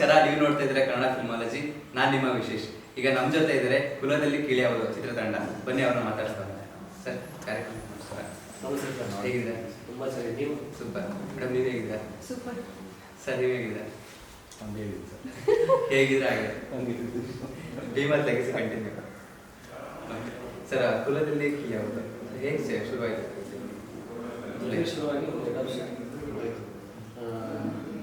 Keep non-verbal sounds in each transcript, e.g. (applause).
ನಮಸ್ಕಾರ ನೀವು ನೋಡ್ತಾ ಇದ್ರೆ ಕನ್ನಡ ಫಿಲ್ಮಾಲಜಿ ನಾನು ನಿಮ್ಮ ವಿಶೇಷ್. ಈಗ ನಮ್ಮ ಜೊತೆ ಇದ್ದಾರೆ ಕುಲದಲ್ಲಿ ಕಿಳಿಯಾವುದು ಚಿತ್ರತಂಡ. ಬನ್ನಿ ಅವ್ರನ್ನ ಮಾತಾಡ್ಸ್ತಾರೆ ಸರ್ ಕಾರ್ಯಕ್ರಮ ನಮಸ್ಕಾರ. ನಮಸ್ತೆ ಸರ್. ಹೇಗಿದೆ? ತುಂಬ ಸರಿ ನೀವು? ಸೂಪರ್. ಮೇಡಮ್ ನೀವು ಹೇಗಿದ್ದೀರಾ? ಸೂಪರ್. ಸರ್ ನೀವು ಹೇಗಿದ್ದೀರಾ? ಹಂಗೆ? ಇದೆ ಸರ್. ಹೇಗಿದ್ರೆ ಹಾಗೆ ಹಂಗೆ ತೆಗೆಸಿ ಕಂಟಿನ್ಯೂ ಸರ್ ಕುಲದಲ್ಲಿ ಕಿಳಿಯಾವುದು ಹೇಗೆ ಸರ್ ಶುರುವಾಯಿತು ವಿಶೇಷವಾಗಿ ಒಂದು ಎರಡು ವರ್ಷ ಆಯ್ತು. ಆ,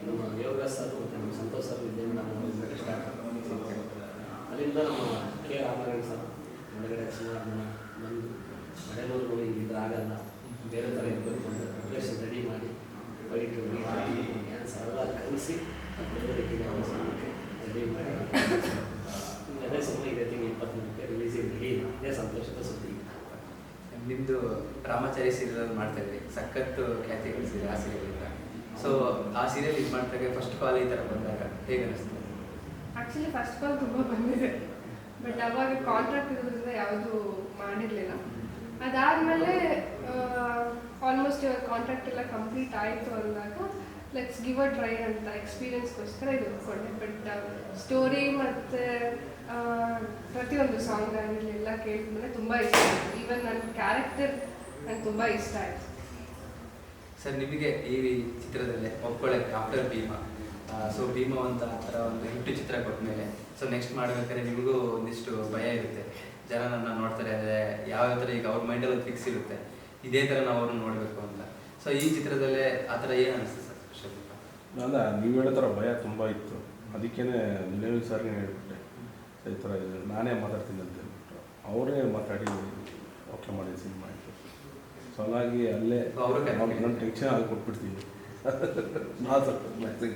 ನಮ್ಮ ಯೋಗ ಸರ್ ಮತ್ತು ನಮ್ಮ ಸಂತೋಷ್ ಸರ್ ವಿದ್ಯೆಯಿಂದ ನಾವು ಸ್ಟಾರ್ಟ್ ಅಲ್ಲಿಂದ ನಮ್ಮ ಕೆ ರಾಮನಾರಾಯಣ ಸರ್ ಒಳಗಡೆ ಸುಮಾರು ಬಂದು ಮಳೆನೂರು ಇಲ್ಲಿದ್ರೆ ಆಗಲ್ಲ ಬೇರೆ ಥರ ಅಂತ ಪ್ರಿಪ್ರೇಷನ್ ರೆಡಿ ಮಾಡಿ ವೈಟ್ ಡ್ಯಾನ್ಸ್ ಎಲ್ಲ ಕಲಿಸಿ ರೆಡಿ ಮಾಡಿ. ಅದೇ ಸುಮ್ಮನೆ ಇದೆ ತಿಂಗಳು ಇಪ್ಪತ್ತ್ಮೂರಕ್ಕೆ ರಿಲೀಸ್ ರೆಡಿ ಇದೇ ಸಂತೋಷದ ಸುದ್ದಿ. ನಿಮ್ಮದು ರಾಮಾಚಾರಿ ಸೀರಿಯಲ್ ಮಾಡ್ತಾ ಇದ್ರಿ, ಸಖತ್ತು ಖ್ಯಾತಿ ಗಳಿಸಿದ್ರಿ ಆ ಸೀರಿಯಲ್ ಸೊ ಆ ಸೀರಿಯಲ್ ಇದು ಮಾಡ್ತಾರೆ ಫಸ್ಟ್ ಕಾಲ್ ಈ ಥರ ಬಂದಾಗ ಹೇಗೆ ಅನಿಸ್ತು ಆಕ್ಚುಲಿ ಫಸ್ಟ್ ಕಾಲ್ ತುಂಬ ಬಂದಿದೆ. ಬಟ್ ಅವಾಗ ಕಾಂಟ್ರಾಕ್ಟ್ ಇರೋದ್ರಿಂದ ಯಾವುದು ಮಾಡಿರಲಿಲ್ಲ. ಅದಾದಮೇಲೆ ಆಲ್ಮೋಸ್ಟ್ ಇವಾಗ ಕಾಂಟ್ರಾಕ್ಟ್ ಎಲ್ಲ ಕಂಪ್ಲೀಟ್ ಆಯಿತು ಅಂದಾಗ ಲೆಟ್ಸ್ ಗಿವ್ ಅ ಟ್ರೈ ಅಂತ ಎಕ್ಸ್ಪೀರಿಯೆನ್ಸ್ಗೋಸ್ಕರ ಇದು ಕೊಟ್ಟೆ ಬಟ್ ಸ್ಟೋರಿ ಮತ್ತು ಪ್ರತಿಯೊಂದು ಸಾಂಗ್ ಆಗಿರಲಿ ಎಲ್ಲ ಕೇಳಿದ್ಮೇಲೆ ತುಂಬ ಇಷ್ಟ ಆಯಿತು. ಈವನ್ ನನ್ನ ಕ್ಯಾರೆಕ್ಟರ್ ನಂಗೆ ತುಂಬ ಇಷ್ಟ ಆಯಿತು. ಸರ್, ನಿಮಗೆ ಈ ಚಿತ್ರದಲ್ಲೇ ಒಪ್ಕೊಳ್ಳೋಕೆ ಆಫ್ಟರ್ ಭೀಮಾ ಸೊ ಭೀಮಾ ಅಂತ ಆ ಥರ ಒಂದು ಹಿಟ್ಟು ಚಿತ್ರ ಕೊಟ್ಟ ಮೇಲೆ. ಸೊ ನೆಕ್ಸ್ಟ್ ಮಾಡ್ಬೇಕಾದ್ರೆ ನಿಮಗೂ ಒಂದಿಷ್ಟು ಭಯ ಇರುತ್ತೆ. ಜನ ನನ್ನ ನೋಡ್ತಾರೆ ಅಂದರೆ ಯಾವ ಥರ ಈಗ ಅವ್ರ ಮೈಂಡಲ್ಲಿ ಫಿಕ್ಸ್ ಇರುತ್ತೆ. ಇದೇ ಥರ ನಾವು ಅವ್ರನ್ನ ನೋಡಬೇಕು ಅಂತ. ಸೊ ಈ ಚಿತ್ರದಲ್ಲೇ ಆ ಥರ ಏನು ಅನಿಸ್ತು ಸರ್ ಸ್ವಲ್ಪ ಅಲ್ಲ ನೀವು ಹೇಳೋ ಥರ ಭಯ ತುಂಬ ಇತ್ತು. ಅದಕ್ಕೇನೆ ನಿಲವಿ ಸರ್ಗೆ ಹೇಳ್ಬಿಟ್ಟೆ. ಈ ಥರ ನಾನೇ ಮಾತಾಡ್ತೀನಿ ಅಂತ ಹೇಳ್ಬಿಟ್ಟು ಅವರೇ ಮಾತಾಡಿ ಓಕೆ ಮಾಡಿ ಸಿನಿಮಾ ಆಯಿತು ಸೊ ಹಾಗಾಗಿ ಅಲ್ಲೇ ನಮ್ಮ ಟೆನ್ಷನ್ ಆಗಿ ಕೊಟ್ಬಿಡ್ತೀವಿ ಮಾತಾಡ್ತೀನಿ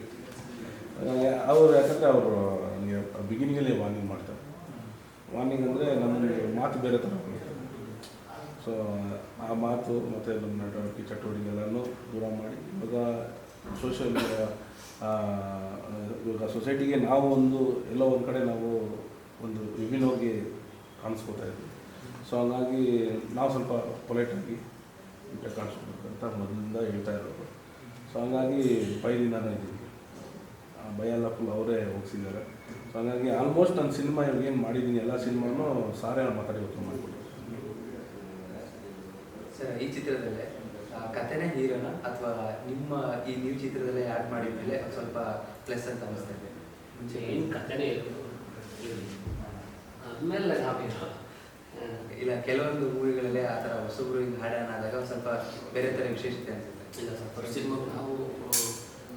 ಅವರು ಯಾಕಂದರೆ ಅವರು ಬಿಗಿನಿಂಗಲ್ಲೇ ವಾರ್ನಿಂಗ್ ಮಾಡ್ತಾರೆ. ವಾರ್ನಿಂಗ್ ಅಂದರೆ ನಮಗೆ ಮಾತು ಬೇರೆ ಥರ ಸೊ ಆ ಮಾತು ಮತ್ತು ನಮ್ಮ ನಡವಳಿಕೆ ಎಲ್ಲನೂ ದೂರ ಮಾಡಿ, ಇವಾಗ ಸೋಷಿಯಲ್ ಇವಾಗ ಸೊಸೈಟಿಗೆ ನಾವು ಒಂದು, ಎಲ್ಲೋ ಒಂದು ಕಡೆ ನಾವು ಒಂದು ವಿಭಿನ್ನವಾಗಿ ಕಾಣಿಸ್ಕೊತಾ ಇದ್ವಿ. ಸೊ ಹಂಗಾಗಿ ನಾವು ಸ್ವಲ್ಪ ಪೊಲೈಟಾಗಿ ಅಂತ ಮೊದಲಿಂದ ಹೇಳ್ತಾ ಇರೋದು. ಸೊ ಹಂಗಾಗಿ ಪೈರಿಂದ ಆ ಭಯ ಎಲ್ಲ ಫುಲ್ ಅವರೇ ಹೋಗ್ಸಿದ್ದಾರೆ. ಸೊ ಹಂಗಾಗಿ ಆಲ್ಮೋಸ್ಟ್ ನನ್ನ ಸಿನಿಮಾ ಇವಾಗ ಏನು ಮಾಡಿದ್ದೀನಿ ಎಲ್ಲ ಸಿನಿಮಾನು ಸಾರೇ ಮಾತಾಡಿ ಗೊತ್ತು ಮಾಡಿಕೊಟ್ಟು ಸರ್ ಈ ಚಿತ್ರದಲ್ಲೇ ಆ, ಕಥೆನೇ ಹೀರೋನ ಅಥವಾ ನಿಮ್ಮ ಈ ನೀವು ಚಿತ್ರದಲ್ಲೇ ಆ್ಯಡ್ ಮಾಡಿದ ಮೇಲೆ ಸ್ವಲ್ಪ ಪ್ಲಸ್ ಅಂತ ಅನಿಸ್ತಾ ಇದೆ. ಮುಂಚೆ ಏನು ಕಥೆನೇ ಇರೋದು ಆಮೇಲೆ ನಾವೇನು ಇಲ್ಲ ಕೆಲವೊಂದು ಮೂವಿಗಳಲ್ಲಿ ಆ ಥರ ಹೊಸಬ್ರು ಹಿಂಗೆ ಹಾಡೋಣ ಆದಾಗ ಸ್ವಲ್ಪ ಬೇರೆ ಥರ ವಿಶೇಷತೆ ಅನಿಸುತ್ತೆ. ಇಲ್ಲ ಸ್ವಲ್ಪ ಸಿನಿಮಾ ನಾವು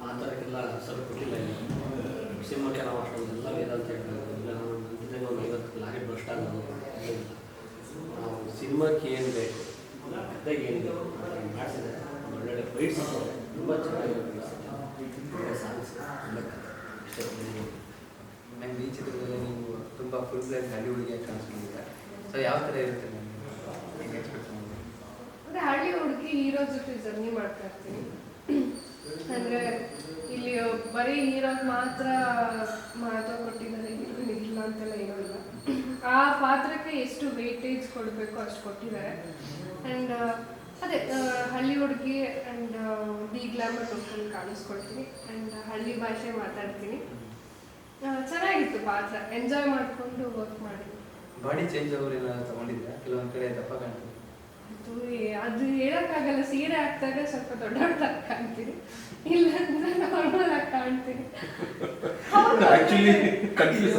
ಆ ಥರಕ್ಕೆಲ್ಲ ಸ್ವಲ್ಪ ಕೊಟ್ಟಿಲ್ಲ ಸಿನಿಮಾಕ್ಕೆ ನಾವು ಅಷ್ಟೊಂದೆಲ್ಲ ವೇದಾಂತ ಹೇಳ್ತಾರೆ. ನಾವು ಒಂದು ಐವತ್ತು ಲಾರಿ ಆಗೋದು ಏನಿಲ್ಲ ನಾವು ಸಿನಿಮಾಕ್ಕೆ ಏನು ಬೇಕು ಅದಕ್ಕೆ ಏನು ಬೇಕು ಮಾಡಿಸಿದೆ ಒಳ್ಳೊಳ್ಳೆ ಫೈಟ್ಸ್ ತುಂಬ ಚೆನ್ನಾಗಿರುತ್ತೆ ಸಾಂಗ್ಸ್ ಇಷ್ಟೇ ಮ್ಯಾಮ್ ಈ ಚಿತ್ರದಲ್ಲಿ ನೀವು ತುಂಬ ಫುಲ್ ಪ್ಲೇಸ್ ಹಳ್ಳಿ ಹುಡುಗಿಯಾಗಿ ಕಾಣಿಸ್ಕೊಂಡಿದ್ದೀರಾ? ಸೊ ಯಾವ ಥರ ಇರುತ್ತೆ ನಾನು ಹೇಗೆ ಎಕ್ಸ್ಪೆಕ್ಟ್ ಅಂದ್ರೆ ಹಳ್ಳಿ ಹುಡುಗಿ ಹೀರೋ ಜೊತೆ ಜರ್ನಿ ಮಾಡ್ತಾ ಇರ್ತೀನಿ. ಅಂದ್ರೆ ಇಲ್ಲಿ ಬರೀ ಹೀರೋಗ್ ಮಾತ್ರ ಮಹತ್ವ ಕೊಟ್ಟಿದ್ದಾರೆ, ಹೀರೋಯಿನ್ ಇಲ್ಲ ಅಂತೆಲ್ಲ ಏನೂ ಆ ಪಾತ್ರಕ್ಕೆ ಎಷ್ಟು ವೇಟೇಜ್ ಕೊಡಬೇಕು ಅಷ್ಟು ಕೊಟ್ಟಿದ್ದಾರೆ. ಆ್ಯಂಡ್ ಅದೇ ಹಳ್ಳಿ ಹುಡುಗಿ ಆ್ಯಂಡ್ ಡಿ ಗ್ಲಾಮರ್ ಲುಕ್ಕಲ್ಲಿ ಕಾಣಿಸ್ಕೊಳ್ತೀನಿ. ಆ್ಯಂಡ್ ಹಳ್ಳಿ ಭಾಷೆ ಮಾತಾಡ್ತೀನಿ. ಚೆನ್ನಾಗಿತ್ತು ಪಾತ್ರ. ಎಂಜಾಯ್ ಮಾಡಿಕೊಂಡು ವರ್ಕ್ ಮಾಡಿ. ಬಾಡಿ ಚೇಂಜ್ ಅವರೆಲ್ಲ ತೊಗೊಂಡಿದ್ದೀರಾ ಕೆಲವೊಂದು ಕಡೆ ದಪ್ಪ ಕಾಣ್ತದೆ. ಅದು ಅದು ಹೇಳಕ್ಕಾಗಲ್ಲ ಸೀರೆ ಹಾಕ್ದಾಗ ಸ್ವಲ್ಪ ದೊಡ್ಡವಳಾಗಿ ಕಾಣ್ತೀನಿ ಇಲ್ಲ ಅಂದ್ರೆ ನಾರ್ಮಲ್ ಆಗಿ ಕಾಣ್ತೀನಿ ಆ್ಯಕ್ಚುಲಿ ಕನ್ಫ್ಯೂಸ್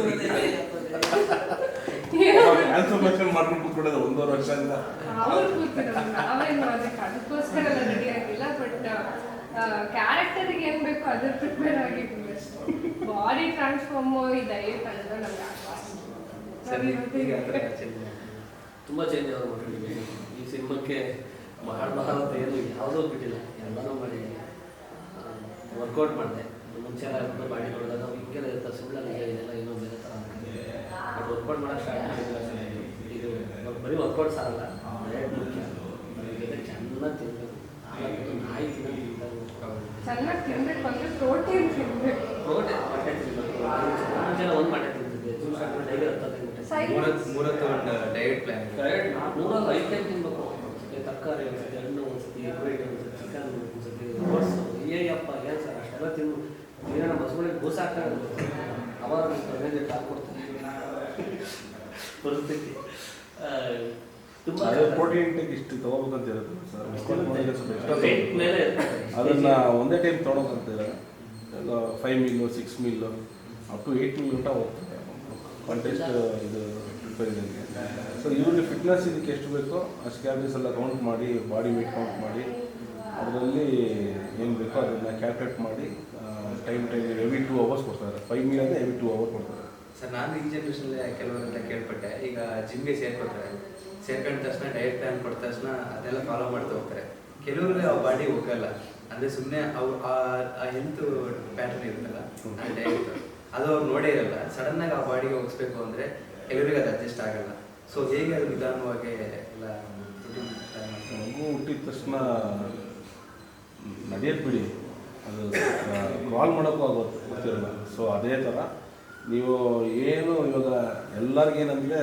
ಏನೋ ಟ್ರಾನ್ಸ್ಫರ್ಮೇಷನ್ ಮಾಡ್ಕೊಂಡು ಕೂತ್ಬಿಡೋದು ಒಂದೂವರೆ ವರ್ಷದಿಂದ. ಅವ್ರು ಕೂತಿರೋದು ನಾವೇನು ಅದಕ್ಕೆ ಅದಕ್ಕೋಸ್ಕರ ಎಲ್ಲ ರೆಡಿ ಆಗಿಲ್ಲ ಬಟ್ ಕ್ಯಾರೆಕ್ಟರ್ಗೆ ಏನ್ ಬೇಕು ಅದ್ರ ಪ್ರಿಪೇರ್ ಆಗಿದ್ದೀವಿ ಅಷ್ಟೇ. ಬಾಡಿ ಟ್ರಾನ್ಸ್ಫಾರ್ಮ್ ಡಯಟ್ ಅಂತ ನಮ್ಗೆ ತುಂಬ ಚೇಂಜ್ ಆಗೋದು ಈ ಸಿನಿಮಾಕ್ಕೆ ಮಾಡಬಾರ್ದು ಅಂತ ಏನು ಯಾವುದೂ ಬಿಟ್ಟಿಲ್ಲ. ಎಲ್ಲನೂ ಮಾಡಿ ವರ್ಕೌಟ್ ಮಾಡಿದೆ. ಮುಂಚೆ ಎಲ್ಲ ಬಾಡಿ ನೋಡಿದಾಗ ನಾವು ಹಿಂಗೆ ಇರ್ತಾರೆ ಸುಳ್ಳಲ್ಲ ಇದೆಲ್ಲ ಏನೋ ಬೇರೆ ಥರ ಬಟ್ ವರ್ಕೌಟ್ ಮಾಡೋಕೆ ಸ್ಟಾರ್ಟ್ ಮಾಡಿಲ್ಲ ಇದು ಇವಾಗ ಬರೀ ವರ್ಕೌಟ್ ಸಾಲಲ್ಲ ಡಯಟ್ ಮುಖ್ಯ. ಜೊತೆ ಚೆನ್ನಾಗಿ ತಿನ್ನಬೇಕು ಆಮೇಲೆ ನಾಯಿ ತಿನ್ನೋದು ತಿಂತಾರೆ. ಚೆನ್ನಾಗಿ ತಿನ್ಬೇಕು ಅಂದ್ರೆ ಪ್ರೋಟೀನ್ ತಿನ್ನಬೇಕು ಪ್ರೋಟೀನ್ ಮೊಟ್ಟೆ ತಿನ್ನಬೇಕು ಮುಂಚೆ ಒಂದು ಮೊಟ್ಟೆ ತಿಂತಿದ್ದೆ. ಡೈಲಿ ಮೂರತ್ತು ಒಂದು ಡಯಟ್ ಪ್ಲಾನ್ ಡಯಟ್ ಕರೆಕ್ಟ್ ಮೂರಲ್ಲಿ ಐದು ಟೈಮ್ ತರಕಾರಿ ಒಂದ್ಸತಿ ಹಣ್ಣು ಒಂದ್ಸತಿ ಎಗ್ರೇಟ್ ಒಂದ್ಸತಿ ಚಿಕನ್ ಒಂದ್ಸತಿ ಓಟ್ಸು ಏಯಪ್ಪ ಏನು ಸರ್ ಅಷ್ಟೆಲ್ಲ ತಿನ್ನು. ನೀರನ್ನ ಬಸ್ಗಳಿಗೆ ಬೂಸ ಹಾಕೊಂಡು ಅವಾಗ ತಂದೆಗೆ ಟಾಕ್ ಕೊಡ್ತಾರೆ. ಪರಿಸ್ಥಿತಿ ತುಂಬ ಪ್ರೋಟೀನ್ ಇಷ್ಟು ತಗೋಬೇಕಂತ ಇರುತ್ತೆ ಸರ್. ವೇಟ್. ಮೇಲೆ ಅದನ್ನ ಒಂದೇ time ತೊಗೊಳಕಂತೀರ five meal six meal up to eight meal ಊಟ ಹೋಗ್ತದೆ. ಕಾಂಟೆಸ್ಟ್ ಇದು. ಸೊ ಇವ್ರಿಗೆ ಫಿಟ್ನೆಸ್ ಇದಕ್ಕೆ ಎಷ್ಟು ಬೇಕೋ ಅಷ್ಟು ಕ್ಯಾಲರೀಸ್ ಎಲ್ಲ ಕೌಂಟ್ ಮಾಡಿ ಬಾಡಿ ವೇಟ್ ಕೌಂಟ್ ಮಾಡಿ, ಅದರಲ್ಲಿ ಏನು ಬೇಕೋ ಅದನ್ನು ಕ್ಯಾಲ್ಕುಲೇಟ್ ಮಾಡಿ time time every two hours ಕೊಡ್ತಾರೆ. ಫೈವ್ ಮೀಲ್ ಅಂದರೆ ಎವಿ ಟೂ ಅವರ್ ಕೊಡ್ತಾರೆ. ಸರ್, ನಾನು ಈ ಜನರೇಷನಲ್ಲಿ ಕೆಲವರೆಲ್ಲ ಕೇಳ್ಪಟ್ಟೆ, ಈಗ ಜಿಮ್ಗೆ ಸೇರ್ಕೊತಾರೆ. ಸೇರ್ಕೊಂಡ ತಕ್ಷಣ ಡಯಟ್ ಪ್ಲಾನ್ ಕೊಟ್ಟ ತಕ್ಷಣ ಅದೆಲ್ಲ ಫಾಲೋ ಮಾಡ್ತಾ ಹೋಗ್ತಾರೆ. ಕೆಲವರಿಗೆ ಅವ್ರ ಬಾಡಿ ಹೋಗಲ್ಲ. ಅಂದರೆ ಸುಮ್ಮನೆ ಅವ್ರು, ಆ ಹೆಲ್ತ್ ಪ್ಯಾಟರ್ನ್ ಇರುತ್ತಲ್ಲ ಡಯಟ್ ಅದು ಅವ್ರು ನೋಡೇ ಇರಲ್ಲ. ಸಡನ್ನಾಗಿ ಆ ಬಾಡಿಗೆ ಹೋಗಿಸ್ಬೇಕು ಅಂದ್ರೆ ಕೆಲವರಿಗೆ ಅದು ಅಡ್ಜಸ್ಟ್ ಆಗಲ್ಲ. ಸೊ ಹೇಗೆ ಅದು ನಿಧಾನವಾಗಿ ಎಲ್ಲ? ಮಗು ಹುಟ್ಟಿದ ತಕ್ಷಣ ನಡೆಯೋದು ಬಿಡಿ. ಅದು ಕಾಲ್ ಮಾಡೋಕ್ಕೂ ಆಗುತ್ತೆ ಗೊತ್ತಿರಲ್ಲ. ಸೊ ಅದೇ ಥರ ನೀವು ಏನು ಇವಾಗ ಎಲ್ಲರಿಗೇನಂದರೆ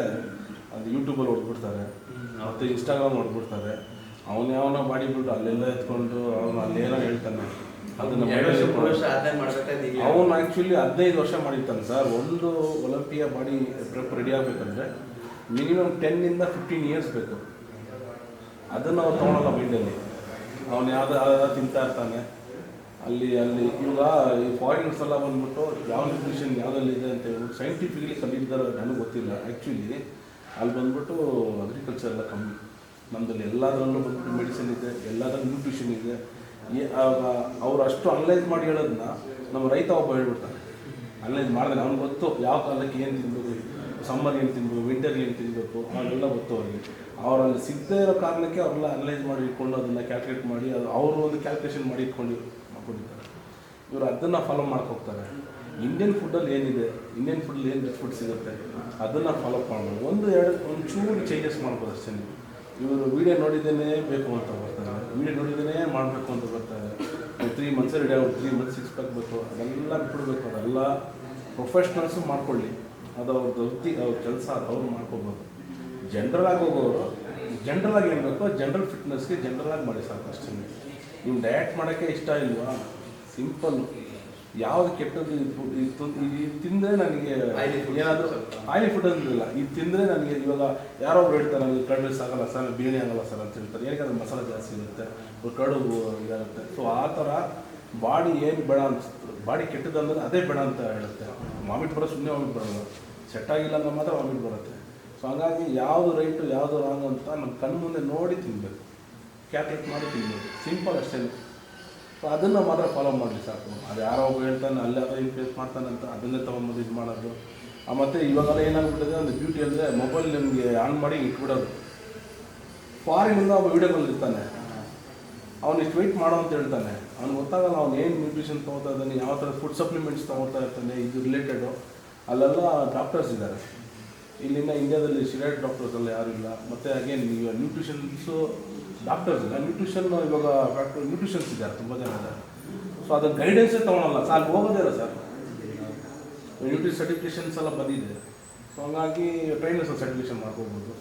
ಅದು ಯೂಟ್ಯೂಬಲ್ಲಿ ಹೊಡ್ಬಿಡ್ತಾರೆ ಮತ್ತು ಇನ್ಸ್ಟಾಗ್ರಾಮ್ ಹೊಡ್ಬಿಡ್ತಾರೆ ಅವನು ಯಾವನೋ ಬಾಡಿ ಬಿಟ್ಟು ಅಲ್ಲೆಲ್ಲ ಎತ್ಕೊಂಡು ಅವನು ಅಲ್ಲೇನೋ ಹೇಳ್ತಾನೆ. ಅದನ್ನು ಆದ್ಮೇಲೆ ಅವನು ಆ್ಯಕ್ಚುಲಿ ಹದಿನೈದು ವರ್ಷ ಮಾಡಿರ್ತಾನೆ ಸರ್. ಒಂದು ಒಲಂಪಿಯಾ ಬಾಡಿ ಪ್ರೆಪ್ ರೆಡಿ ಆಗ್ಬೇಕಂದ್ರೆ ಮಿನಿಮಮ್ ಟೆನ್ನಿಂದ ಫಿಫ್ಟೀನ್ ಇಯರ್ಸ್ ಬೇಕು. ಅದನ್ನು ಅವ್ರು ತಗೊಳಲ್ಲ ಮೈಂಡಲ್ಲಿ ಅವನು ಯಾವ್ದು ತಿಂತಾ ಇರ್ತಾನೆ. ಅಲ್ಲಿ ಅಲ್ಲಿ ಇವಾಗ ಈ ಫಾರಿನರ್ಸ್ ಎಲ್ಲ ಬಂದ್ಬಿಟ್ಟು ಯಾವ ನ್ಯೂಟ್ರಿಷನ್ ಯಾವ್ದಲ್ಲಿ ಇದೆ ಅಂತ ಹೇಳ್ಬಿಟ್ಟು ಸೈಂಟಿಫಿಕಲಿ ಕಂಡಿದ್ದಾರೆ ನನಗೆ ಗೊತ್ತಿಲ್ಲ. ಆ್ಯಕ್ಚುಲಿ ಅಲ್ಲಿ ಬಂದ್ಬಿಟ್ಟು ಅಗ್ರಿಕಲ್ಚರ್ ಎಲ್ಲ ಕಮ್ಮಿ. ನಮ್ಮದಲ್ಲಿ ಎಲ್ಲದರಲ್ಲೂ ಬಂದ್ಬಿಟ್ಟು ಮೆಡಿಸಿನ್ ಇದೆ ಎಲ್ಲದರಲ್ಲೂ ನ್ಯೂಟ್ರಿಷನ್ ಇದೆ. ಅವ್ರು ಅಷ್ಟು ಅನಲೈಸ್ ಮಾಡಿ ಹೇಳೋದನ್ನ ನಮ್ಮ ರೈತ ಒಬ್ಬ ಹೇಳ್ಬಿಡ್ತಾನೆ. ಅನಲೈಸ್ ಮಾಡಿದ್ರೆ ಅವ್ನು ಗೊತ್ತು ಯಾವ ಕಾಲಕ್ಕೆ ಏನು ತಿನ್ಬೋದು ಸಮ್ಮರ್ ಏನು ತಿನ್ಬೇಕು ವಿಂಟರ್ ಏನು ತಿನ್ನಬೇಕು ಅವೆಲ್ಲ ಗೊತ್ತು ಅವ್ರಿಗೆ ಅವರಲ್ಲಿ ಸಿಗದೇ ಇರೋ ಕಾರಣಕ್ಕೆ ಅವರೆಲ್ಲ ಅನಲೈಸ್ ಮಾಡಿ ಇಟ್ಕೊಂಡು ಅದನ್ನು ಕ್ಯಾಲ್ಕುಲೇಟ್ ಮಾಡಿ, ಅದು ಅವರು ಒಂದು ಕ್ಯಾಲ್ಕುಲೇಷನ್ ಮಾಡಿ ಇಟ್ಕೊಂಡು ಮಾಡ್ಕೊಂಡಿರ್ತಾರೆ. ಇವರು ಅದನ್ನು ಫಾಲೋ ಮಾಡ್ಕೋಗ್ತಾರೆ ಇಂಡಿಯನ್ ಫುಡ್ಡಲ್ಲಿ ಏನಿದೆ ಇಂಡಿಯನ್ ಫುಡ್ಡಲ್ಲಿ ಏನು ಫುಡ್ ಸಿಗುತ್ತೆ, ಅದನ್ನು ಫಾಲೋ ಮಾಡ್ಬೋದು. ಒಂದು ಎರಡು, ಒಂದು ಚೂರು ಚೇಂಜಸ್ ಮಾಡ್ಬೋದು ಅಷ್ಟೇ ಇವರು ವಿಡಿಯೋ ನೋಡಿದ್ದೇನೆ ಬೇಕು ಅಂತ ಬರ್ತಾರೆ. ವಿಡಿಯೋ ನೋಡಿದ್ರೆ ಮಾಡಬೇಕು ಅಂತ ಬರ್ತಾರೆ ತ್ರೀ ಮಂತ್ಸ್ ರೆಡಿ ಆಗುತ್ತೆ ತ್ರೀ ಮಂತ್ಸ್ ಸಿಕ್ಸ್ ಪ್ಯಾಕ್ ಬೇಕು, ಅದೆಲ್ಲ ಬಿಟ್ಬಿಡ್ಬೇಕು. ಅದೆಲ್ಲ ಪ್ರೊಫೆಷ್ನಲ್ಸು ಮಾಡ್ಕೊಳ್ಳಿ. ಅದು ಅವ್ರ ವೃತ್ತಿ, ಅವ್ರ ಕೆಲಸ ಅವ್ರು ಮಾಡ್ಕೋಬೋದು. ಜನರಲ್ ಆಗಿ ಹೋಗೋರು ಜನರಲ್ ಆಗಿ ಏನು ಬೇಕೋ ಜನ್ರಲ್ ಫಿಟ್ನೆಸ್ಗೆ ಜನರಲ್ ಆಗಿ ಮಾಡಿ ಸಾಕು ಅಷ್ಟೇ ನೀವು ಡಯಟ್ ಮಾಡೋಕ್ಕೆ ಇಷ್ಟ ಇಲ್ವಾ? ಸಿಂಪಲ್ ಯಾವ್ದು ಕೆಟ್ಟದ್ದು ಇದು ತಿಂದರೆ ನನಗೆ ಏನಾದ್ರು. ಆಯಿಲಿ ಫುಡ್ ಅಂದಿಲ್ಲ ಇದು ತಿಂದರೆ ನನಗೆ ಇವಾಗ ಯಾರೋ ಒಬ್ರು ಹೇಳ್ತಾರೆ ನನಗೆ ಕರ್ಡ್ ರೈಸ್ ಆಗಲ್ಲ ಸರ್ ಬಿರಿಯಾನಿ ಆಗಲ್ಲ ಸರ್ ಅಂತ ಹೇಳ್ತಾರೆ. ಏನಕ್ಕೆ ಮಸಾಲೆ ಜಾಸ್ತಿ ಇರುತ್ತೆ ಕಡು ಇದಾಗುತ್ತೆ. ಸೊ ಆ ಥರ ಬಾಡಿ ಏನು ಬೇಡ ಅನಿಸ್ತು ಬಾಡಿ ಕೆಟ್ಟದಂದ್ರೆ ಅದೇ ಬೇಡ ಅಂತ ಹೇಳುತ್ತೆ. ವಾಮಿಟ್ ಬರೋ ಸುಮ್ಮನೆ ವಾಮಿಟ್ ಬರೋಲ್ಲ ಸೆಟ್ ಆಗಿಲ್ಲ ಅಂದ್ರೆ ಮಾತ್ರ ವಾಮಿಟ್ ಬರುತ್ತೆ. ಸೊ ಹಾಗಾಗಿ ಯಾವುದು ರೈಟು ಯಾವುದು ರಾಂಗ್ ಅಂತ ನಮ್ಮ ಕಣ್ಣು ಮುಂದೆ ನೋಡಿ ತಿನ್ನಬೇಕು ಕ್ಯಾಲ್ಕುಲೇಟ್ ಮಾಡಿ ತಿನ್ನಬೇಕು ಸಿಂಪಲ್ ಅಷ್ಟೇ. ಸೊ ಅದನ್ನು ಮಾತ್ರ ಫಾಲೋ ಮಾಡಲಿ ಸಾಕು. ಅದು ಯಾರೋ ಒಬ್ಬ ಹೇಳ್ತಾನೆ, ಅಲ್ಲೇ ಅದೇ ಇನ್ಫ್ಲೂಯೆನ್ಸ್ ಮಾಡ್ತಾನೆ ಅಂತ ಅದನ್ನೇ ತೊಗೊಂಬಂದು ಇದು ಮಾಡೋದು. ಮತ್ತು ಮತ್ತೆ ಇವಾಗೆಲ್ಲ ಏನಾಗ್ಬಿಟ್ಟಿದೆ ಒಂದು ಬ್ಯೂಟಿ ಅಂದರೆ ಮೊಬೈಲ್ ನಿಮಗೆ ಆನ್ ಮಾಡಿ ಇಟ್ಬಿಡೋದು. ಫಾರಿನಿಂದ ಒಬ್ಬ ವೀಡಿಯೋ ಬಂದಿರ್ತಾನೆ. ಅವ್ನು ಇಷ್ಟು ವೆಯ್ಟ್ ಮಾಡೋ ಅಂತ ಹೇಳ್ತಾನೆ. ಅವ್ನು ಗೊತ್ತಾಗಲ್ಲ ಅವ್ನು ಏನು ನ್ಯೂಟ್ರಿಷನ್ ತೊಗೊತಾ ಇದ್ದಾನೆ, ಯಾವ ಥರ ಫುಡ್ ಸಪ್ಲಿಮೆಂಟ್ಸ್ ತೊಗೊತಾ ಇರ್ತಾನೆ, ಇದು ರಿಲೇಟೆಡು ಅಲ್ಲೆಲ್ಲ ಡಾಕ್ಟರ್ಸ್ ಇದ್ದಾರೆ. ಇಲ್ಲಿಂದ ಇಂಡಿಯಾದಲ್ಲಿ ಸಿಗರೇಟ್ ಡಾಕ್ಟರ್ಸ್ ಎಲ್ಲ ಯಾರು ಇಲ್ಲ. ಮತ್ತು ಅಗೇನ್ ಈಗ ನ್ಯೂಟ್ರಿಷನ್ಸು ಡಾಕ್ಟರ್ಸ್ ಇಲ್ಲ ನ್ಯೂಟ್ರಿಷನ್ ಇವಾಗ ಡಾಕ್ಟರ್ ನ್ಯೂಟ್ರಿಷನ್ಸ್ ಇದ್ದಾರೆ, ತುಂಬ ಜನ ಇದ್ದಾರೆ. ಸೊ ಅದರ ಗೈಡೆನ್ಸೇ ತೊಗೊಳಲ್ಲ. ಸರ್ ಹೋಗೋದೇ ಇಲ್ಲ ಸರ್ ನ್ಯೂಟ್ರಿ ಸರ್ಟಿಫಿಕೇಷನ್ಸ್ ಎಲ್ಲ ಬಂದಿದೆ. ಸೊ ಹಂಗಾಗಿ ಟ್ರೈನರ್ಸ್ ಸರ್ಟಿಫಿಕೇಷನ್ ಮಾಡ್ಕೋಬೋದು.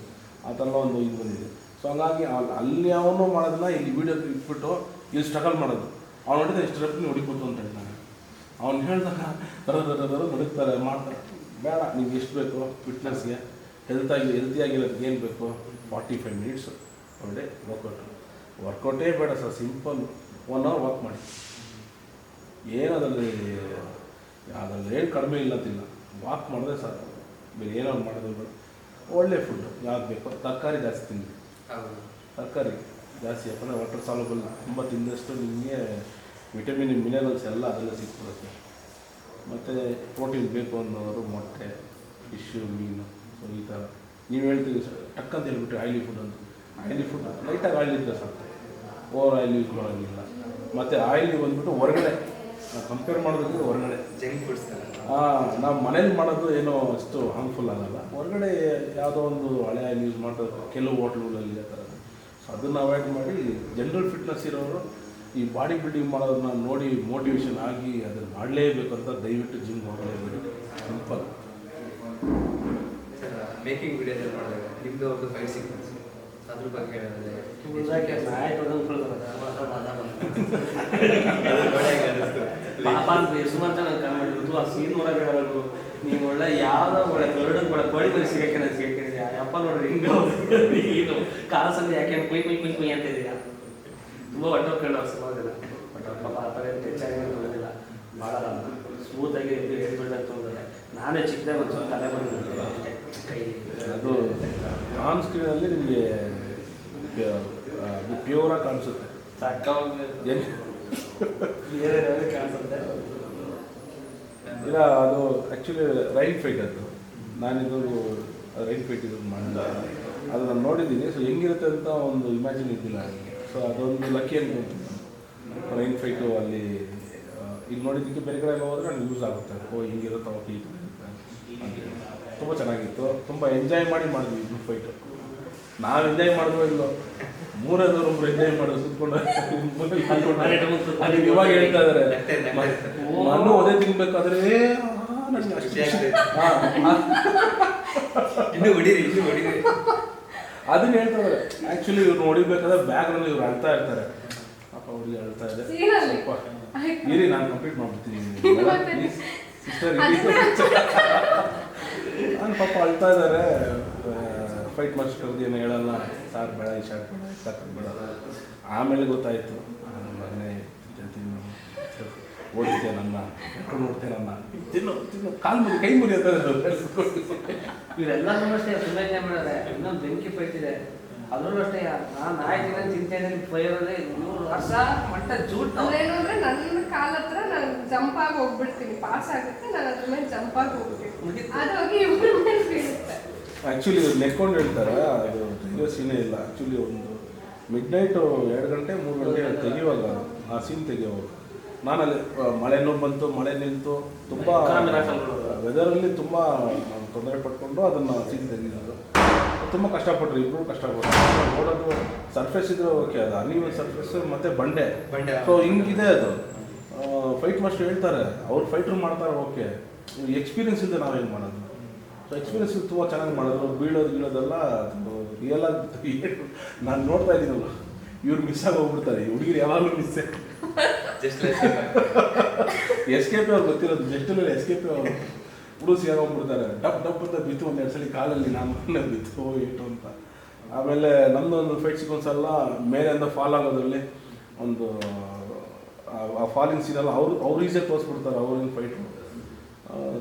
ಆ ಥರ ಒಂದು ಇದು ಬಂದಿದೆ. ಸೊ ಹಂಗಾಗಿ ಅಲ್ಲಿ ಅವನು ಮಾಡೋದನ್ನ ಇಲ್ಲಿ ವೀಡಿಯೋ ಇಟ್ಬಿಟ್ಟು ಇಲ್ಲಿ ಸ್ಟ್ರಗಲ್ ಮಾಡೋದು. ಅವ್ನು ನೋಡಿದ್ರೆ ಎಷ್ಟು ರೆಪ್ನಿ ಹೊಡಿಬೋದು ಅಂತ ಹೇಳ್ತಾನೆ. ಅವ್ನು ಹೇಳ್ದಾಗ ತರ ತರ ನಡುಕ್ತಾರೆ ಮಾಡ್ತಾರೆ ಬೇಡ ನೀವು ಎಷ್ಟು ಬೇಕು ಫಿಟ್ನೆಸ್ಗೆ ಹೆಲ್ತಾಗಿ ಹೆಲ್ತಿಯಾಗಿರೋದಕ್ಕೆ ಏನು ಬೇಕು forty five minutes per day workout ವರ್ಕೌಟೇ ಬೇಡ sir simple one hour walk ಮಾಡಿ. ಏನು ಅದರಲ್ಲಿ ಅದರಲ್ಲಿ ಏನು ಕಡಿಮೆ ಇಲ್ಲ ತಿನ್ನ ವಾಕ್ ಮಾಡಿದ್ರೆ ಸರ್ ಬೇರೆ ಏನೋ ಮಾಡೋದು ಬೇಡ ಒಳ್ಳೆ ಫುಡ್ ಯಾವ್ದು ಬೇಕೋ ತರಕಾರಿ ಜಾಸ್ತಿ ತಿನ್ನಿ. ತರಕಾರಿ ಜಾಸ್ತಿ ಯಾಕಂದರೆ ವಾಟರ್ ಸಾಲಬಲ್ ತುಂಬ ತಿಂದಷ್ಟು ನಿಮಗೆ ವಿಟಮಿನ್ ಮಿನರಲ್ಸ್ ಎಲ್ಲ ಅದೆಲ್ಲ ಸಿಕ್ಬಿಡುತ್ತೆ ಮತ್ತು ಪ್ರೋಟೀನ್ ಬೇಕು ಅನ್ನೋರು ಮೊಟ್ಟೆ ಫಿಶ್ಶು ಮೀನು ಸೊ ಈ ಥರ ನೀವು ಹೇಳ್ತೀವಿ ಸರ್ ಟಕ್ ಅಂತ ಹೇಳ್ಬಿಟ್ಟು ಆಯಿಲಿ ಫುಡ್ ಅಂತ. ಆಯಿಲಿ ಫುಡ್ ಲೈಟಾಗಿ ಆಯಿಲ್ ಇದ್ದರೆ ಸಾಕು. ಓವರ್ ಆಯಿಲ್ ಯೂಸ್ ಮಾಡೋಂಗಿಲ್ಲ ಮತ್ತು ಆಯಿಲ್ ಬಂದ್ಬಿಟ್ಟು ಹೊರಗಡೆ ಕಂಪೇರ್ ಮಾಡೋದಕ್ಕೆ ಹೊರಗಡೆ. ಜಂಕ್ ಫುಡ್ಸ್ ಹಾಂ ನಾವು ಮನೇಲಿ ಮಾಡೋದು ಏನೋ ಅಷ್ಟು ಹಾರ್ಮ್ಫುಲ್ ಆಗಲ್ಲ. ಹೊರಗಡೆ ಯಾವುದೋ ಒಂದು ಹಳೆ ಆಯಿಲ್ ಯೂಸ್ ಮಾಡೋದು ಕೆಲವು ಹೋಟ್ಲುಗಳಲ್ಲಿ ಆ ಥರ ಸೊ ಅದನ್ನು ಅವಾಯ್ಡ್ ಮಾಡಿ ಜನರಲ್ ಫಿಟ್ನೆಸ್ ಇರೋರು ಈ ಬಾಡಿ ಬಿಲ್ಡಿಂಗ್ ಮಾಡೋದನ್ನ ನೋಡಿ ಮೋಟಿವೇಶನ್ ಆಗಿ ಅದನ್ನು ಮಾಡಲೇಬೇಕು ಅಂತ ದಯವಿಟ್ಟು ಜಿಮ್ ಹೋಗಲೇಬೇಕು ಸಿಂಪಲ್. ಮೇಕಿಂಗ್ ವಿಡಿಯೋದಲ್ಲಿ ಮಾಡಿದಾಗ ನಿಮ್ಮದು ಒಂದು ಫೈಟ್ ಅದ್ರ ಬಗ್ಗೆ ಸುಮಾರು ಜನ ಆ ಸೀನ್ ನೀವು ಒಳ್ಳೆ ಯಾವ್ದೋ ಒಳ್ಳೆ ಗರುಡನ್ ಕೋಳಿ ಸಿಗಕ್ಕೆ ನಾನು ಸಿಗಕ್ಕೆ ಅಪ್ಪ ನೋಡ್ರಿ ಹಿಂಗ ಇದು ಯಾಕೆ ಕುಯ್ ಕುಯ್ ಕುಯ್ ಕುಯ್ ಅಂತ ಇದೆಯಾ? ತುಂಬ ಹೊಟ್ಟೆ ಹೋಗ್ಕೊಂಡು ಸುಮಾರು ಬಟ್ ಅವ್ರ ಪಾಪ ಆ ಥರ ಏನು ಹೆಚ್ಚಾಗಿ ತೊಗೊಂಡಿಲ್ಲ ಭಾಳ ಸ್ಮೂತಾಗಿ ಆಗಿ ತೊಗೊಂಡಿದ್ದಾರೆ ನಾನೇ ಚಿಕ್ಕದಾಗ ಒಂದು ಸ್ವಲ್ಪ ತಲೆ ಅಷ್ಟೇ ಕೈ ಅದು ಆನ್ ಸ್ಕ್ರೀನಲ್ಲಿ ನಿಮಗೆ ಅದು ಪ್ಯೂರಾಗಿ ಕಾಣಿಸುತ್ತೆ. ಕಾಣಿಸುತ್ತೆ. ಇಲ್ಲ ಅದು ಆ್ಯಕ್ಚುಲಿ ರೈನ್ ಫೈಟ್ ಅದು. ನಾನಿದು ರೈನ್ ಫೈಟ್ ಇದು ಮಾಡಿಲ್ಲ ಅದು ನಾನು ನೋಡಿದ್ದೀನಿ. ಸೊ ಹೆಂಗಿರುತ್ತೆ ಅಂತ ಒಂದು ಇಮ್ಯಾಜಿನ್ ಇದ್ದಿಲ್ಲ ನನಗೆ ಸೊ ಅದೊಂದು ಲಕ್ಕಿ ಅನ್ಕೊಂತೀನಿ ರೈನ್ ಫೈಟು ಅಲ್ಲಿ ಇಲ್ಲಿ ನೋಡಿದ್ದಕ್ಕೆ ಬೇರೆ ಕಡೆ ಹೋದ್ರೆ ನನಗೆ ಯೂಸ್ ಆಗುತ್ತೆ. ಓ ಹಿಂಗಿರುತ್ತೆ ಓಕೆ ಫೀಟ್ ತುಂಬ ಚೆನ್ನಾಗಿತ್ತು. ತುಂಬ ಎಂಜಾಯ್ ಮಾಡಿ ಮಾಡಿದ್ವಿ ಗ್ರೂಪ್ ಫೈಟು ನಾವು ಎಂಜಾಯ್ ಮಾಡಿದ್ವೋ ಇಲ್ಲ ಮೂರದವ್ರು ಒಬ್ರು ಎಂಜಾಯ್ ಮಾಡೋದು ಸುತ್ಕೊಂಡು ಇವಾಗ ಹೇಳ್ತಾ ಇದಾರೆ. ಮಣ್ಣು ಒದೆ ತಿನ್ಬೇಕಾದ್ರೆ (laughs) ಇನ್ನು ಹೊಡೀರಿ ಇನ್ನು ಹೊಡೀರಿ. ಅದನ್ನ ಹೇಳ್ತಾರೆ ಆಕ್ಚುಲಿ ಇವ್ರು ನೋಡಿಬೇಕಾದ್ರೆ ಬ್ಯಾಗ್ನಲ್ಲಿ ಇವ್ರು ಅಳ್ತಾ ಇರ್ತಾರೆ. ಪಾಪ ಅವ್ರಿಗೆ ಅಳ್ತಾ ಇದೆ? ಸ್ವಲ್ಪ ಇರಿ ನಾನು ಕಂಪ್ಲೀಟ್ ಮಾಡ್ಬಿಡ್ತೀನಿ ನನ್ನ ಸಿಸ್ಟರ್ ನಾನು ಪಾಪ ಅಳ್ತಾ ಇದ್ದಾರೆ. ಫೈಟ್ ಮಾಡಿಸ್ಕೊಂಡು ಏನು ಹೇಳಲ್ಲ. ಸಾರ್ ಬೇಡ ಈ ಶಾರ್ಟ್ ಬೇಡ ಸಾಕು ಬೇಡ. ಆಮೇಲೆ ಗೊತ್ತಾಯಿತು. ಮಗನೇ ಓಡಿಸ್ತೆ ನನ್ನ ಕರ್ಕೊಂಡು ನೋಡ್ತೇನೆ ನನ್ನ. ತಿನ್ನು ತಿನ್ನು ಕಾಲು ಮುರಿ ಕೈ ಮುರಿ ಅಂತ ಇವರೆಲ್ಲರೂ ಅಷ್ಟೇ ಸುಮ್ಮನೆ ಮಾಡಿದ್ರೆ ಇನ್ನೊಂದು ಬೆಂಕಿ ಪೈತಿದೆ. ಅದರಲ್ಲೂ ಅಷ್ಟೇ ನಾನು ನಾಯಕಿನ ಚಿಂತೆ ತಿಂತೇನೆ ಫೈರಲ್ಲಿ ಮೂರು ವರ್ಷ ಮಟ್ಟ ಜೂಟ್ ಅವ್ರೇನು ಅಂದ್ರೆ ನನ್ನ ಕಾಲ ಹತ್ರ ನಾನು ಜಂಪ್ ಆಗಿ ಹೋಗ್ಬಿಡ್ತೀನಿ ಪಾಸ್ ಆಗುತ್ತೆ ನಾನು ಅದ್ರ ಮೇಲೆ ಜಂಪ್ ಆಗಿ ಹೋಗ್ಬಿಡ್ತೀನಿ. ಅದು ಹೋಗಿ ಇವ್ರ ಮೇಲೆ ಬೀಳುತ್ತೆ. ಆ್ಯಕ್ಚುಲಿ ಇವ್ರು ನೆಕ್ಕೊಂಡು ಹೇಳ್ತಾರೆ ಅದು ತೆಗಿಯೋ ಸೀನೇ ಇಲ್ಲ. ಆ್ಯಕ್ಚುಲಿ ಒಂದು ಮಿಡ್ ನೈಟು ಎರಡು ಗಂಟೆ ಮೂರು ಗಂಟೆ ತೆಗಿಯುವಾಗ ಆ ಸೀನ್ ತೆಗಿಯೋವಾಗ. ನಾನಲ್ಲಿ ಮಳೆ ಮಳೆನೂ ಬಂತು ಮಳೆ ನಿಂತು ತುಂಬ. ವೆದರಲ್ಲಿ ತುಂಬ ತೊಂದರೆ ಪಟ್ಕೊಂಡು ಅದನ್ನು ಸೀನ್ ತೆಗೆದಿದ್ದು ತುಂಬ ಕಷ್ಟಪಟ್ಟರು ಇಬ್ಬರು ಕಷ್ಟಪಟ್ಟರು ನೋಡೋದು ಸರ್ಫೇಸ್ ಇದ್ರೆ ಓಕೆ ಅದು ಅನ್ಇವನ್ ಸರ್ಫೇಸ್ ಮತ್ತು ಬಂಡೆ. ಬಂಡೆ. ಸೊ ಹಿಂಗಿದೆ ಅದು. ಫೈಟ್ ಮಾಸ್ಟರ್ ಹೇಳ್ತಾರೆ ಅವ್ರು ಫೈಟ್ರು ಮಾಡ್ತಾರೆ ಓಕೆ ಎಕ್ಸ್ಪೀರಿಯನ್ಸ್ ಇಲ್ಲದೆ ನಾವೇನು ಮಾಡೋದು? ಸೊ ಎಕ್ಸ್ಪೀರಿಯನ್ಸ್ ತುಂಬ ಚೆನ್ನಾಗಿ ಮಾಡೋದು. ಬೀಳೋದು ಬೀಳೋದೆಲ್ಲ ರಿಯಲ್ ಆಗಿ ನಾನು ನೋಡ್ತಾ ಇದ್ದೀನಲ್ಲ ಇವ್ರು ಮಿಸ್ ಆಗಿ ಹೋಗ್ಬಿಡ್ತಾರೆ. ಹುಡುಗಿರು ಯಾವಾಗಲೂ ಮಿಸ್ ಎಸ್ಕೇಪಿ ಅವ್ರು ಗೊತ್ತಿರೋದು ಜಸ್ಟಲ್ಲಿ ಎಸ್ಕೇಪ್ ಅವರು. ಹುಡುಗ ಹೋಗ್ಬಿಡ್ತಾರೆ. ಡಪ್ ಡಪ್ ಅಂತ ಬಿತ್ತು, ಒಂದು ಎರಡು ಸಲ ಕಾಲಲ್ಲಿ ನಾನು ಬಿತ್ತು ಇಟ್ಟು ಅಂತ. ಆಮೇಲೆ ನಮ್ಮದು ಒಂದು ಫೈಟ್ ಸೀಕ್ವೆನ್ಸ್ ಎಲ್ಲ ಮೇಲಿಂದ ಫಾಲ್ ಆಗೋದ್ರಲ್ಲಿ ಒಂದು, ಆ- ಆ ಫಾಲಿಂಗ್ ಸೀನೆಲ್ಲ ಅವ್ರು ಅವ್ರು ಈಸಿಯಾಗಿ ತೋರಿಸ್ಬಿಡ್ತಾರೆ, ಅವ್ರಿನ ಫೈಟ್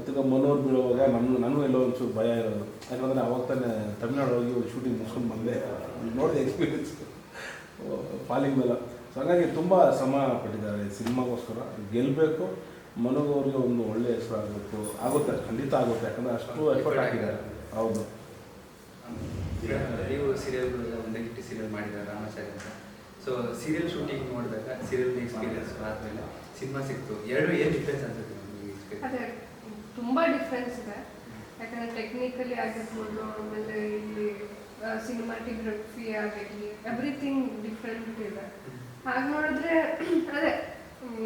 ತಿರ್ಗಾ ಮನೋರ್ ಬೀಳುವಾಗ ನಮ್ಮ ನನಗೂ ಎಲ್ಲೋ ಒಂಚೂರು ಭಯ ಇರೋದು. ಯಾಕಂದರೆ ಅವಾಗ ತಾನೇ ತಮಿಳ್ನಾಡು ಹೋಗಿ ಶೂಟಿಂಗ್ ಮುಗಿಸ್ಕೊಂಡು ಬಂದೆ. ನೋಡಿದೆ ಎಕ್ಸ್ಪೀರಿಯನ್ಸ್ ಫಾಲಿಂಗ್ ಮೇಲೆ. ಸೊ ಹಾಗಾಗಿ ತುಂಬ ಶ್ರಮ ಪಟ್ಟಿದ್ದಾರೆ ಈ ಸಿನಿಮಾಗೋಸ್ಕರ. ಗೆಲ್ಲಬೇಕು ಮನೋಗ್ ಅವ್ರಿಗೆ ಒಂದು ಒಳ್ಳೆ ಹೆಸರು ಆಗಬೇಕು ಆಗುತ್ತೆ ಖಂಡಿತ ಆಗುತ್ತೆ ಯಾಕಂದರೆ ಅಷ್ಟು ಎಫರ್ಟ್ ಹಾಕಿದ್ದಾರೆ. ಹೌದು. ನೀವು ಸೀರಿಯಲ್ ಒಂದು ಹಿಟ್ ಸೀರಿಯಲ್ ಮಾಡಿದ್ದಾರೆ ರಾಮಾಚಾರ್ಯ ಅಂತ? ಸೊ ಸೀರಿಯಲ್ ಶೂಟಿಂಗ್ ನೋಡಿದಾಗ ಸೀರಿಯಲ್ ಎಕ್ಸ್ಪೀರಿಯನ್ಸ್ ಆದ್ಮೇಲೆ ಸಿನಿಮಾ ಸಿಕ್ತು. ಎರಡು ಏನು ಡಿಫ್ರೆನ್ಸ್ ಅನ್ಸುತ್ತೆ? ಅದೇ ತುಂಬಾ ಡಿಫ್ರೆನ್ಸ್ ಇದೆ. ಯಾಕಂದ್ರೆ ಟೆಕ್ನಿಕಲಿ ಆಗಿರ್ಬೋದು ಆಮೇಲೆ ಇಲ್ಲಿ ಸಿನಿಮಾಟಿಗ್ರಫಿ ಆಗಿರಲಿ ಎವ್ರಿಥಿಂಗ್ ಡಿಫ್ರೆಂಟ್ ಇದೆ. ಹಾಗೆ ನೋಡಿದ್ರೆ ಅದೇ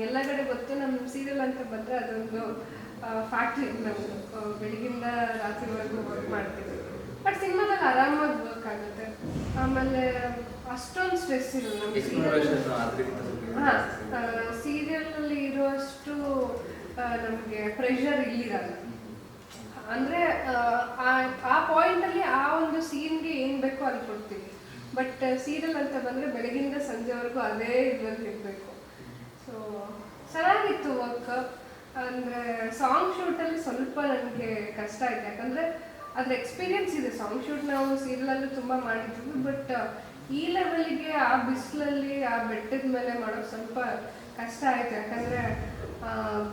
ಎಲ್ಲ ಕಡೆ ಗೊತ್ತು ನಮ್ಮ ಸೀರಿಯಲ್ ಅಂತ ಬಂದರೆ ಅದೊಂದು ಫ್ಯಾಕ್ಟ್ರಿ ಆ, ಬೆಳಗಿಂದ ರಾತ್ರಿವರೆಗೂ ವರ್ಕ್ ಮಾಡ್ತೀವಿ ಬಟ್ ಸಿನಿಮಾದಲ್ಲಿ ಆರಾಮಾಗಿ ವರ್ಕ್ ಆಗುತ್ತೆ. ಆಮೇಲೆ ಅಷ್ಟೊಂದು ಸ್ಟ್ರೆಸ್ ಇರಲ್ಲ ನಮ್ಮ ಸೀರಿಯಲಲ್ಲಿ ಇರುವಷ್ಟು ನಮಗೆ ಪ್ರೆಷರ್ ಇಲ್ಲಿರಲ್ಲ. ಅಂದ್ರೆ ಆ, ಆ- ಆ ಪಾಯಿಂಟ್ ಅಲ್ಲಿ ಆ ಒಂದು ಸೀನ್ಗೆ ಏನ್ ಬೇಕೋ ಅಲ್ಲಿ ಕೊಡ್ತೀವಿ ಬಟ್ ಸೀರಿಯಲ್ ಅಂತ ಬಂದ್ರೆ ಬೆಳಗಿಂದ ಸಂಜೆವರೆಗೂ ಅದೇ ಇದರಲ್ಲಿ ಇರಬೇಕು. ಸೊ ಚೆನ್ನಾಗಿತ್ತು ವರ್ಕ್ ಅಂದ್ರೆ ಸಾಂಗ್ ಶೂಟಲ್ಲಿ ಸ್ವಲ್ಪ ನನಗೆ ಕಷ್ಟ ಆಯ್ತು. ಯಾಕಂದ್ರೆ ಅದ್ರ ಎಕ್ಸ್ಪೀರಿಯನ್ಸ್ ಇದೆ. ಸಾಂಗ್ ಶೂಟ್ ನಾವು ಸೀರಿಯಲಲ್ಲೂ ತುಂಬ ಮಾಡಿದ್ವಿ. ಬಟ್ ಈ ಲೆವೆಲ್ಗೆ ಆ ಬಿಸಿಲಲ್ಲಿ ಆ ಬೆಟ್ಟದ ಮೇಲೆ ಮಾಡೋದು ಸ್ವಲ್ಪ ಕಷ್ಟ ಆಯ್ತು. ಯಾಕಂದ್ರೆ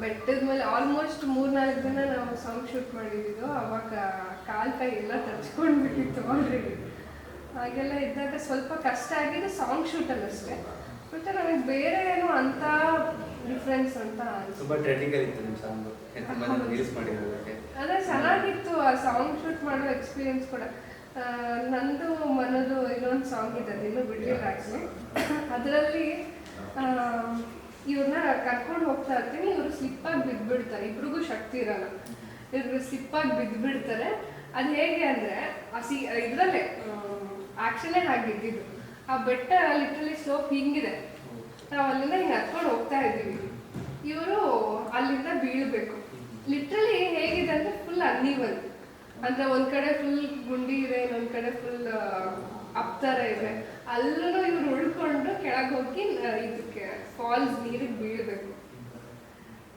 ಬೆಟ್ಟದ ಮೇಲೆ ಆಲ್ಮೋಸ್ಟ್ ಮೂರ್ನಾಲ್ಕು ದಿನ ನಾವು ಸಾಂಗ್ ಶೂಟ್ ಮಾಡಿದ್ದು. ಅವಾಗ ಕಾಲು ಕೈ ಎಲ್ಲ ತರ್ಚ್ಕೊಂಡ್ಬಿಟ್ಟಿತ್ತು ಆಲ್ರೆಡಿ ಹಾಗೆಲ್ಲ ಇದ್ದಾಗ ಸ್ವಲ್ಪ ಕಷ್ಟ ಆಗಿದೆ ಸಾಂಗ್ ಶೂಟಲ್ಲಿ ಅಷ್ಟೇ. ಮತ್ತೆ ನನಗೆ ಬೇರೆ ಏನು ಅಂತ ಡಿಫ್ರೆನ್ಸ್ ಅಂತ ತುಂಬಾ ಟ್ರೆಂಡಿಂಗ್ ಇತ್ತು ನಿಮ್ಮ ಸಾಂಗ್ ತುಂಬಾ ಜನ ರೀಲ್ಸ್ ಮಾಡಿರೋದಕ್ಕೆ ಅದೇ ಚೆನ್ನಾಗಿತ್ತು ಆ ಸಾಂಗ್ ಶೂಟ್ ಮಾಡೋ ಎಕ್ಸ್ಪೀರಿಯನ್ಸ್ ಕೂಡ. ನಂದು ಮನದು ಇನ್ನೊಂದು ಸಾಂಗ್ ಇದೆ ಇನ್ನು ಇನ್ನೂ ಬಿಡಲಿಲ್ಲ ಆ್ಯಕ್ಚುಲಿ ಅದರಲ್ಲಿ ಇವ್ರನ್ನ ಕರ್ಕೊಂಡು ಹೋಗ್ತಾ ಇರ್ತೀನಿ ಇವರು ಸ್ಲಿಪ್ಪಾಗಿ ಬಿದ್ದುಬಿಡ್ತಾರೆ ಇಬ್ರಿಗೂ ಶಕ್ತಿ ಇರಲ್ಲ. ಇವ್ರು ಸ್ಲಿಪ್ಪಾಗಿ ಬಿದ್ದುಬಿಡ್ತಾರೆ ಅದು ಹೇಗೆ ಅಂದರೆ ಆ ಸಿ ಇದರಲ್ಲೇ ಆಕ್ಷನೇ ಹಾಗಿದ್ದಿದ್ದು ಆ ಬೆಟ್ಟ ಲಿಟ್ರಲಿ ಸ್ಲೋಪ್ ಹಿಂಗಿದೆ. ನಾವು ಅಲ್ಲಿಂದ ಹಿಂಗೆ ಹತ್ಕೊಂಡು ಹೋಗ್ತಾ ಇದ್ದೀವಿ. ಇವರು ಅಲ್ಲಿಂದ ಬೀಳ್ಬೇಕು. ಲಿಟ್ರಲಿ ಹೇಗಿದೆ ಅಂದ್ರೆ ಫುಲ್ ಅನ್ನೀವನ್ ಅಂದ್ರೆ ಒಂದ್ ಕಡೆ ಫುಲ್ ಗುಂಡಿ ಇದೆ ಇನ್ನೊಂದ್ ಕಡೆ ಫುಲ್ ಅಪ್ತರ ಇದೆ. ಅಲ್ಲೂ ಇವ್ರು ಉಳ್ಕೊಂಡು ಕೆಳಗೆ ಹೋಗಿ ಇದಕ್ಕೆ ಫಾಲ್ಸ್ ನೀರಿಗೆ ಬೀಳ್ಬೇಕು.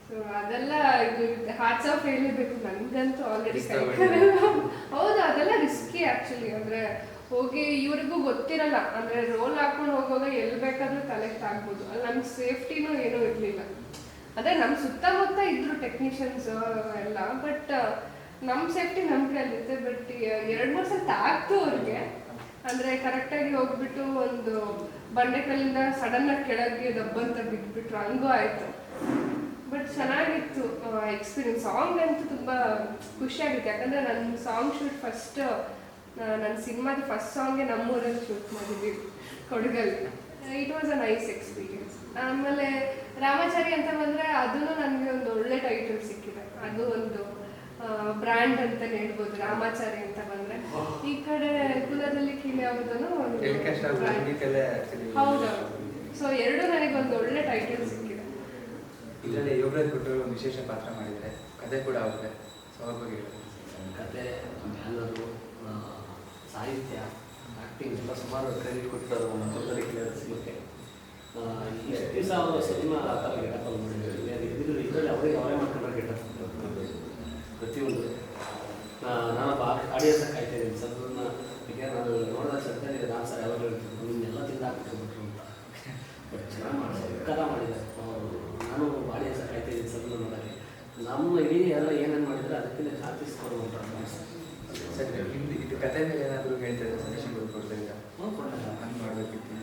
ಸೊ ಅದೆಲ್ಲ ಇದು ಹಾರ್ಟ್ಸ್ ಆಫ್ ಹೇಳಬೇಕು. ನನ್ಗಂತೂ ಆಲ್ರೆಡಿ ಹೌದು ಅದೆಲ್ಲ ರಿಸ್ಕಿ ಆಕ್ಚುಲಿ ಅಂದ್ರೆ ಹೋಗಿ ಇವ್ರಿಗೂ ಗೊತ್ತಿರಲ್ಲ. ಅಂದ್ರೆ ರೋಲ್ ಹಾಕೊಂಡು ಹೋಗುವಾಗ ಎಲ್ಲಿ ಬೇಕಾದ್ರೂ ತಲೆಗೆ ತಾಗ್ಬೋದು. ಅಲ್ಲಿ ನಮ್ಗೆ ಸೇಫ್ಟಿನೂ ಏನೂ ಇರಲಿಲ್ಲ. ಅದೇ ನಮ್ಮ ಸುತ್ತಮುತ್ತ ಇದ್ರು ಟೆಕ್ನಿಷಿಯನ್ಸ್ ಎಲ್ಲ ಬಟ್ ನಮ್ಮ ಸೇಫ್ಟಿ ನಮ್ಮ ಕೈಲಿರುತ್ತೆ ಬಟ್ ಎರಡು ಮೂರು ಸಲ ತಾಗ್ತು ಅವ್ರಿಗೆ. ಅಂದ್ರೆ ಕರೆಕ್ಟಾಗಿ ಹೋಗ್ಬಿಟ್ಟು ಒಂದು ಬಂಡೆಕಲ್ಲಿಂದ ಸಡನ್ ಆಗಿ ಕೆಳಗೆ ದಬ್ಬಂತ ಬಿದ್ದುಬಿಟ್ರು ಹಂಗೂ ಆಯ್ತು. ಬಟ್ ಚೆನ್ನಾಗಿತ್ತು ಎಕ್ಸ್ಪೀರಿಯನ್ಸ್ ಸಾಂಗ್ ಅಂತೂ ತುಂಬಾ ಖುಷಿ ಆಗಿತ್ತು ಯಾಕಂದ್ರೆ ನನ್ನ ಸಾಂಗ್ ಶೂಟ್ ಫಸ್ಟ್ ನನ್ನ ಸಿನಿಮಾದ ಫಸ್ಟ್ ಸಾಂಗ್ಗೆ ನಮ್ಮೂರಲ್ಲಿ ಶೂಟ್ ಮಾಡಿದ್ವಿ ಕೊಡಗಲ್ಲಿ. It was a nice experience ಆಮೇಲೆ ರಾಮಾಚಾರಿ ಅಂತ ಬಂದರೆ ಅದೂ ನನಗೆ ಒಂದು ಒಳ್ಳೆ ಟೈಟಲ್ ಸಿಕ್ಕಿದೆ. ಅದು ಒಂದು ಬ್ರ್ಯಾಂಡ್ ಅಂತ ಹೇಳ್ಬೋದು ರಾಮಾಚಾರಿ ಅಂತ ಬಂದರೆ. ಈ ಕಡೆ ಕುಲದಲ್ಲಿ ಕೀಲೆ ಯಾವುದನ್ನು ಒಂದು ಹೌದೌದು ಸೊ ಎರಡು ನನಗೆ ಒಂದು ಒಳ್ಳೆ ಟೈಟಲ್ ಸಿಕ್ಕಿದೆ. ಇದರಲ್ಲಿ ಯೋಗರಾಜ್ ಕೊಟ್ಟರು ವಿಶೇಷ ಪಾತ್ರ ಮಾಡಿದರೆ ಕತೆ ಕೂಡ ಆಗುತ್ತೆ ಸೊ ಅವ್ರ ಬಗ್ಗೆ ಕತೆ ಬ್ಯಾನರು ಸಾಹಿತ್ಯ ಆ್ಯಕ್ಟಿಂಗ್ ಎಲ್ಲ ಸುಮಾರು ಕ್ರೆಡಿಟ್ ಕೊಟ್ಟಿದ್ದಾರೆ ನಮ್ಮ ತೊಂದರೆ ಸಿಗುತ್ತೆ. ಇಷ್ಟು ದಿವಸ ಅವರು ಸಿನಿಮಾ ಆ ಥರ ಮಾಡಿದ್ರು ಮಾಡಿದ್ದಾರೆ. ಇದ್ರ ಇದರಲ್ಲಿ ಅವರಿಗೆ ಅವರೇ ಮಾಡ್ಕೊಂಡ್ರೆ ಗೆಟಪ್ ಪ್ರತಿಯೊಂದು. ನಾನು ಬಾ ಆಡಿಯನ್ಸ್ ಕಾಯ್ತಾ ಇದ್ದೀನಿ ಸರ್. ಈಗ ನಾನು ನೋಡಿದ ಸದ್ಯದಲ್ಲಿ ನಾನು ಸರ್ ಯಾವಾಗ ಹೇಳ್ತೀನಿ ನಿನ್ನೆಲ್ಲ ತಿಂದು ಹಾಕ್ಬಿಟ್ರು ಅಂತ. ಬಟ್ ಚೆನ್ನಾಗಿ ಮಾಡಿದ್ದಾರೆ. ಕಲ ಮಾಡಿದ್ದಾರೆ. ನಾನು ಆಡಿಯನ್ಸ್ ಕಾಯ್ತಾ ಇದ್ದೀನಿ ಸರ್ ನೋಡೋಕ್ಕೆ ನಮ್ಮ ಇಡೀ ಎಲ್ಲ ಏನೇನು ಮಾಡಿದ್ರೆ ಅದಕ್ಕಿಂತ ಜಾಸ್ತಿ ಸರ್. ನಿಮ್ದು ಇದು ಕತೆ ಮೇಲೆ ಏನಾದರೂ ಹೇಳ್ತಾ ಇದ್ದಾರೆ ಸಜೆಷನ್ಗಳು ಕೊಡ್ತಾ ಇದ್ದಾರೆ ಹ್ಞೂ ಕೊಡಲ್ಲ ಹಂಗೆ ಮಾಡಬೇಕಿತ್ತು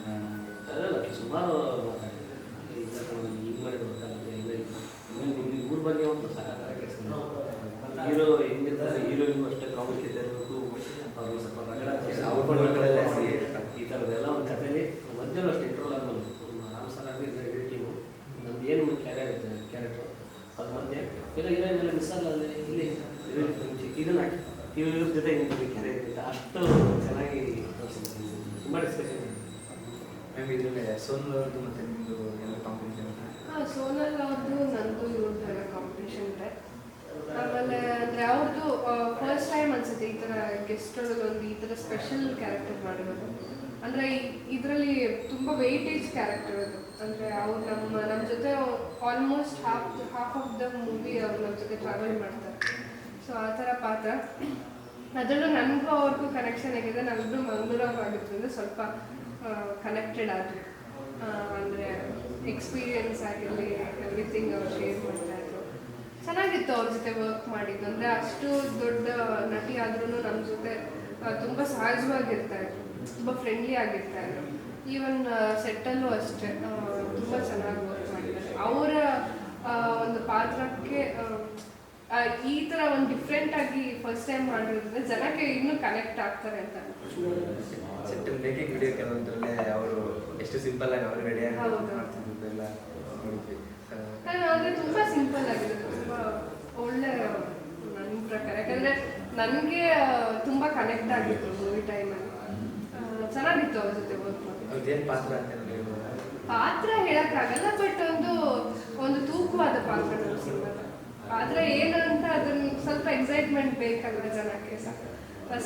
ಅದೆಲ್ಲ ಸುಮಾರು ಮಾತಾಡಿದ್ದಾರೆ ಈಗ ಹಿಂಗೆ ಮಾಡಿ ಗೊತ್ತಾಗುತ್ತೆ ಇಲ್ಲ ಆಮೇಲೆ ನಿಮ್ಗೆ ಊರ ಬಗ್ಗೆ ಒಂದು ಸಾಕಾಗಿ ಹೀರೋ ಹೆಂಗಿರ್ತಾರೆ ಹೀರೋಯಿನ್ ಅಷ್ಟೇ ಪ್ರಾಮುಖ್ಯತೆ ಇರಬೇಕು ಅವರು ಸ್ವಲ್ಪ ರಗಡ ಅವ್ರ ಮಕ್ಕಳೆಲ್ಲ ಸೇರಿ. ಈ ಥರದ್ದೆಲ್ಲ ಒಂದು ಕಥೆಯಲ್ಲಿ ಮಧ್ಯದಲ್ಲಿ ಅಷ್ಟು ಇಂಟ್ರೋಲ್ ಆಗ್ಬೋದು ರಾಮ್ ಸರ್ ಆಗಲಿ ಇಡೀ ಟೀಮು ನಮ್ದು ಏನು ಕ್ಯಾರೆಕ್ಟರ್ ಕ್ಯಾರೆಕ್ಟರ್ ಅದು ಮಧ್ಯೆ ಇಲ್ಲ ಹೀರೋಯಿನ್ ಎಲ್ಲ ಮಿಸ್ ಆಗಲ್ಲ ಇಲ್ಲಿ ಇದನ್ನ ಹಾಕಿ ಇವ್ರ ಜೊತೆ ನಿಂತು ಕ್ಯಾರೆಕ್ಟರ್ ಅಷ್ಟು ಚೆನ್ನಾಗಿ ತುಂಬ ಡಿಸ್ಕಷನ್ ಮ್ಯಾಮ್ ಇದರಲ್ಲಿ ಸೋನಲ್ ಅವ್ರದ್ದು ಮತ್ತು ನಿಮ್ಮದು ಎಲ್ಲ ಕಾಂಪಿಟೇಷನ್ ಹಾಂ ಸೋನಲ್ ಅವ್ರದ್ದು ನಂದು ಇವ್ರದ್ದೆಲ್ಲ ಕಾಂಪಿಟೇಷನ್ ಇದೆ ಆಮೇಲೆ ಅಂದರೆ ಅವ್ರದ್ದು ಫಸ್ಟ್ ಟೈಮ್ ಅನ್ಸುತ್ತೆ ಈ ಥರ ಗೆಸ್ಟ್ ಒಂದು ಈ ಥರ ಸ್ಪೆಷಲ್ ಕ್ಯಾರೆಕ್ಟರ್ ಮಾಡಿರೋದು. ಅಂದರೆ ಇದರಲ್ಲಿ ತುಂಬ ವೆಯ್ಟೇಜ್ ಕ್ಯಾರೆಕ್ಟರ್ ಅದು. ಅಂದರೆ ಅವ್ರು ನಮ್ಮ ನಮ್ಮ ಜೊತೆ almost half half of the movie ಅವ್ರು ನಮ್ಮ ಜೊತೆ ಟ್ರಾವೆಲ್ ಮಾಡ್ತಾರೆ. ಸೊ ಆ ಥರ ಪಾತ್ರ. ಅದರಲ್ಲೂ ನನಗೂ ಅವ್ರಿಗೂ ಕನೆಕ್ಷನ್ ಆಗಿದೆ. ನಾವಿಬ್ರು ಮಂಗಳೂರಾಗಿದ್ದರಿಂದ ಸ್ವಲ್ಪ ಕನೆಕ್ಟೆಡ್ ಆದ್ವಿ. ಅಂದರೆ ಎಕ್ಸ್ಪೀರಿಯನ್ಸ್ ಆಗಿರಲಿ ಎವ್ರಿಥಿಂಗ್ ಅವ್ರು ಶೇರ್ ಮಾಡ್ತಾ ಇದ್ರು. ಚೆನ್ನಾಗಿತ್ತು ಅವ್ರ ಜೊತೆ ವರ್ಕ್ ಮಾಡಿದ್ದು. ಅಂದರೆ ಅಷ್ಟು ದೊಡ್ಡ ನಟಿ ಆದ್ರೂ ನಮ್ಮ ಜೊತೆ ತುಂಬ ಸಹಜವಾಗಿರ್ತಾ ಇದ್ರು. ತುಂಬ ಫ್ರೆಂಡ್ಲಿ ಆಗಿರ್ತಾ ಇದ್ರು. ಈವನ್ ಸೆಟ್ಟಲ್ಲೂ ಅಷ್ಟೇ ತುಂಬ ಚೆನ್ನಾಗಿ ವರ್ಕ್ ಮಾಡಿದ್ದಾರೆ. ಅವರ ಒಂದು ಪಾತ್ರಕ್ಕೆ ಈ ತರ ಒಂದು ಡಿಫ್ರೆಂಟ್ ಆಗಿ ಫಸ್ಟ್ ಟೈಮ್ ಮಾಡಿರೋದ್ರಿಂದ ಜನಕ್ಕೆ ಇನ್ನೂ ಕನೆಕ್ಟ್ ಆಗ್ತಾರೆ ಅಂತ ಮೇಕಿಂಗ್ ವಿಡಿಯೋ ಕೆಲವೊಂದರಲ್ಲೇ ಅವರು ಎಷ್ಟು ಸಿಂಪಲ್ ಆಗಿ ಅವರು ರೆಡಿ ಆಗಿ ಹೌದು. ಮಾಡ್ತಿದ್ದು ಎಲ್ಲ ನೋಡಿದ್ವಿ ಅಂದ್ರೆ ತುಂಬಾ ಸಿಂಪಲ್ ಆಗಿದೆ ತುಂಬಾ ಒಳ್ಳೆ ನನ್ನ ಪ್ರಕಾರ. ಯಾಕಂದ್ರೆ ನನಗೆ ತುಂಬಾ ಕನೆಕ್ಟ್ ಆಗಿತ್ತು ಮೂವಿ ಟೈಮಲ್ಲಿ ಚೆನ್ನಾಗಿತ್ತು ಅವ್ರ ಜೊತೆ ವರ್ಕ್ ಪಾತ್ರ ಅಂತ ಆಗಲ್ಲ ಪಾತ್ರ ಹೇಳಕ್ಕಾಗಲ್ಲ ಬಟ್ ಒಂದು ಒಂದು ತೂಕವಾದ ಪಾತ್ರ ನಮ್ಮ ಏನಂತ ಏನು ಅಂತ ಅದನ್ನ ಸ್ವಲ್ಪ ಎಕ್ಸೈಟ್ಮೆಂಟ್ ಬೇಕಲ್ವ ಜನಕ್ಕೆ ಸಹ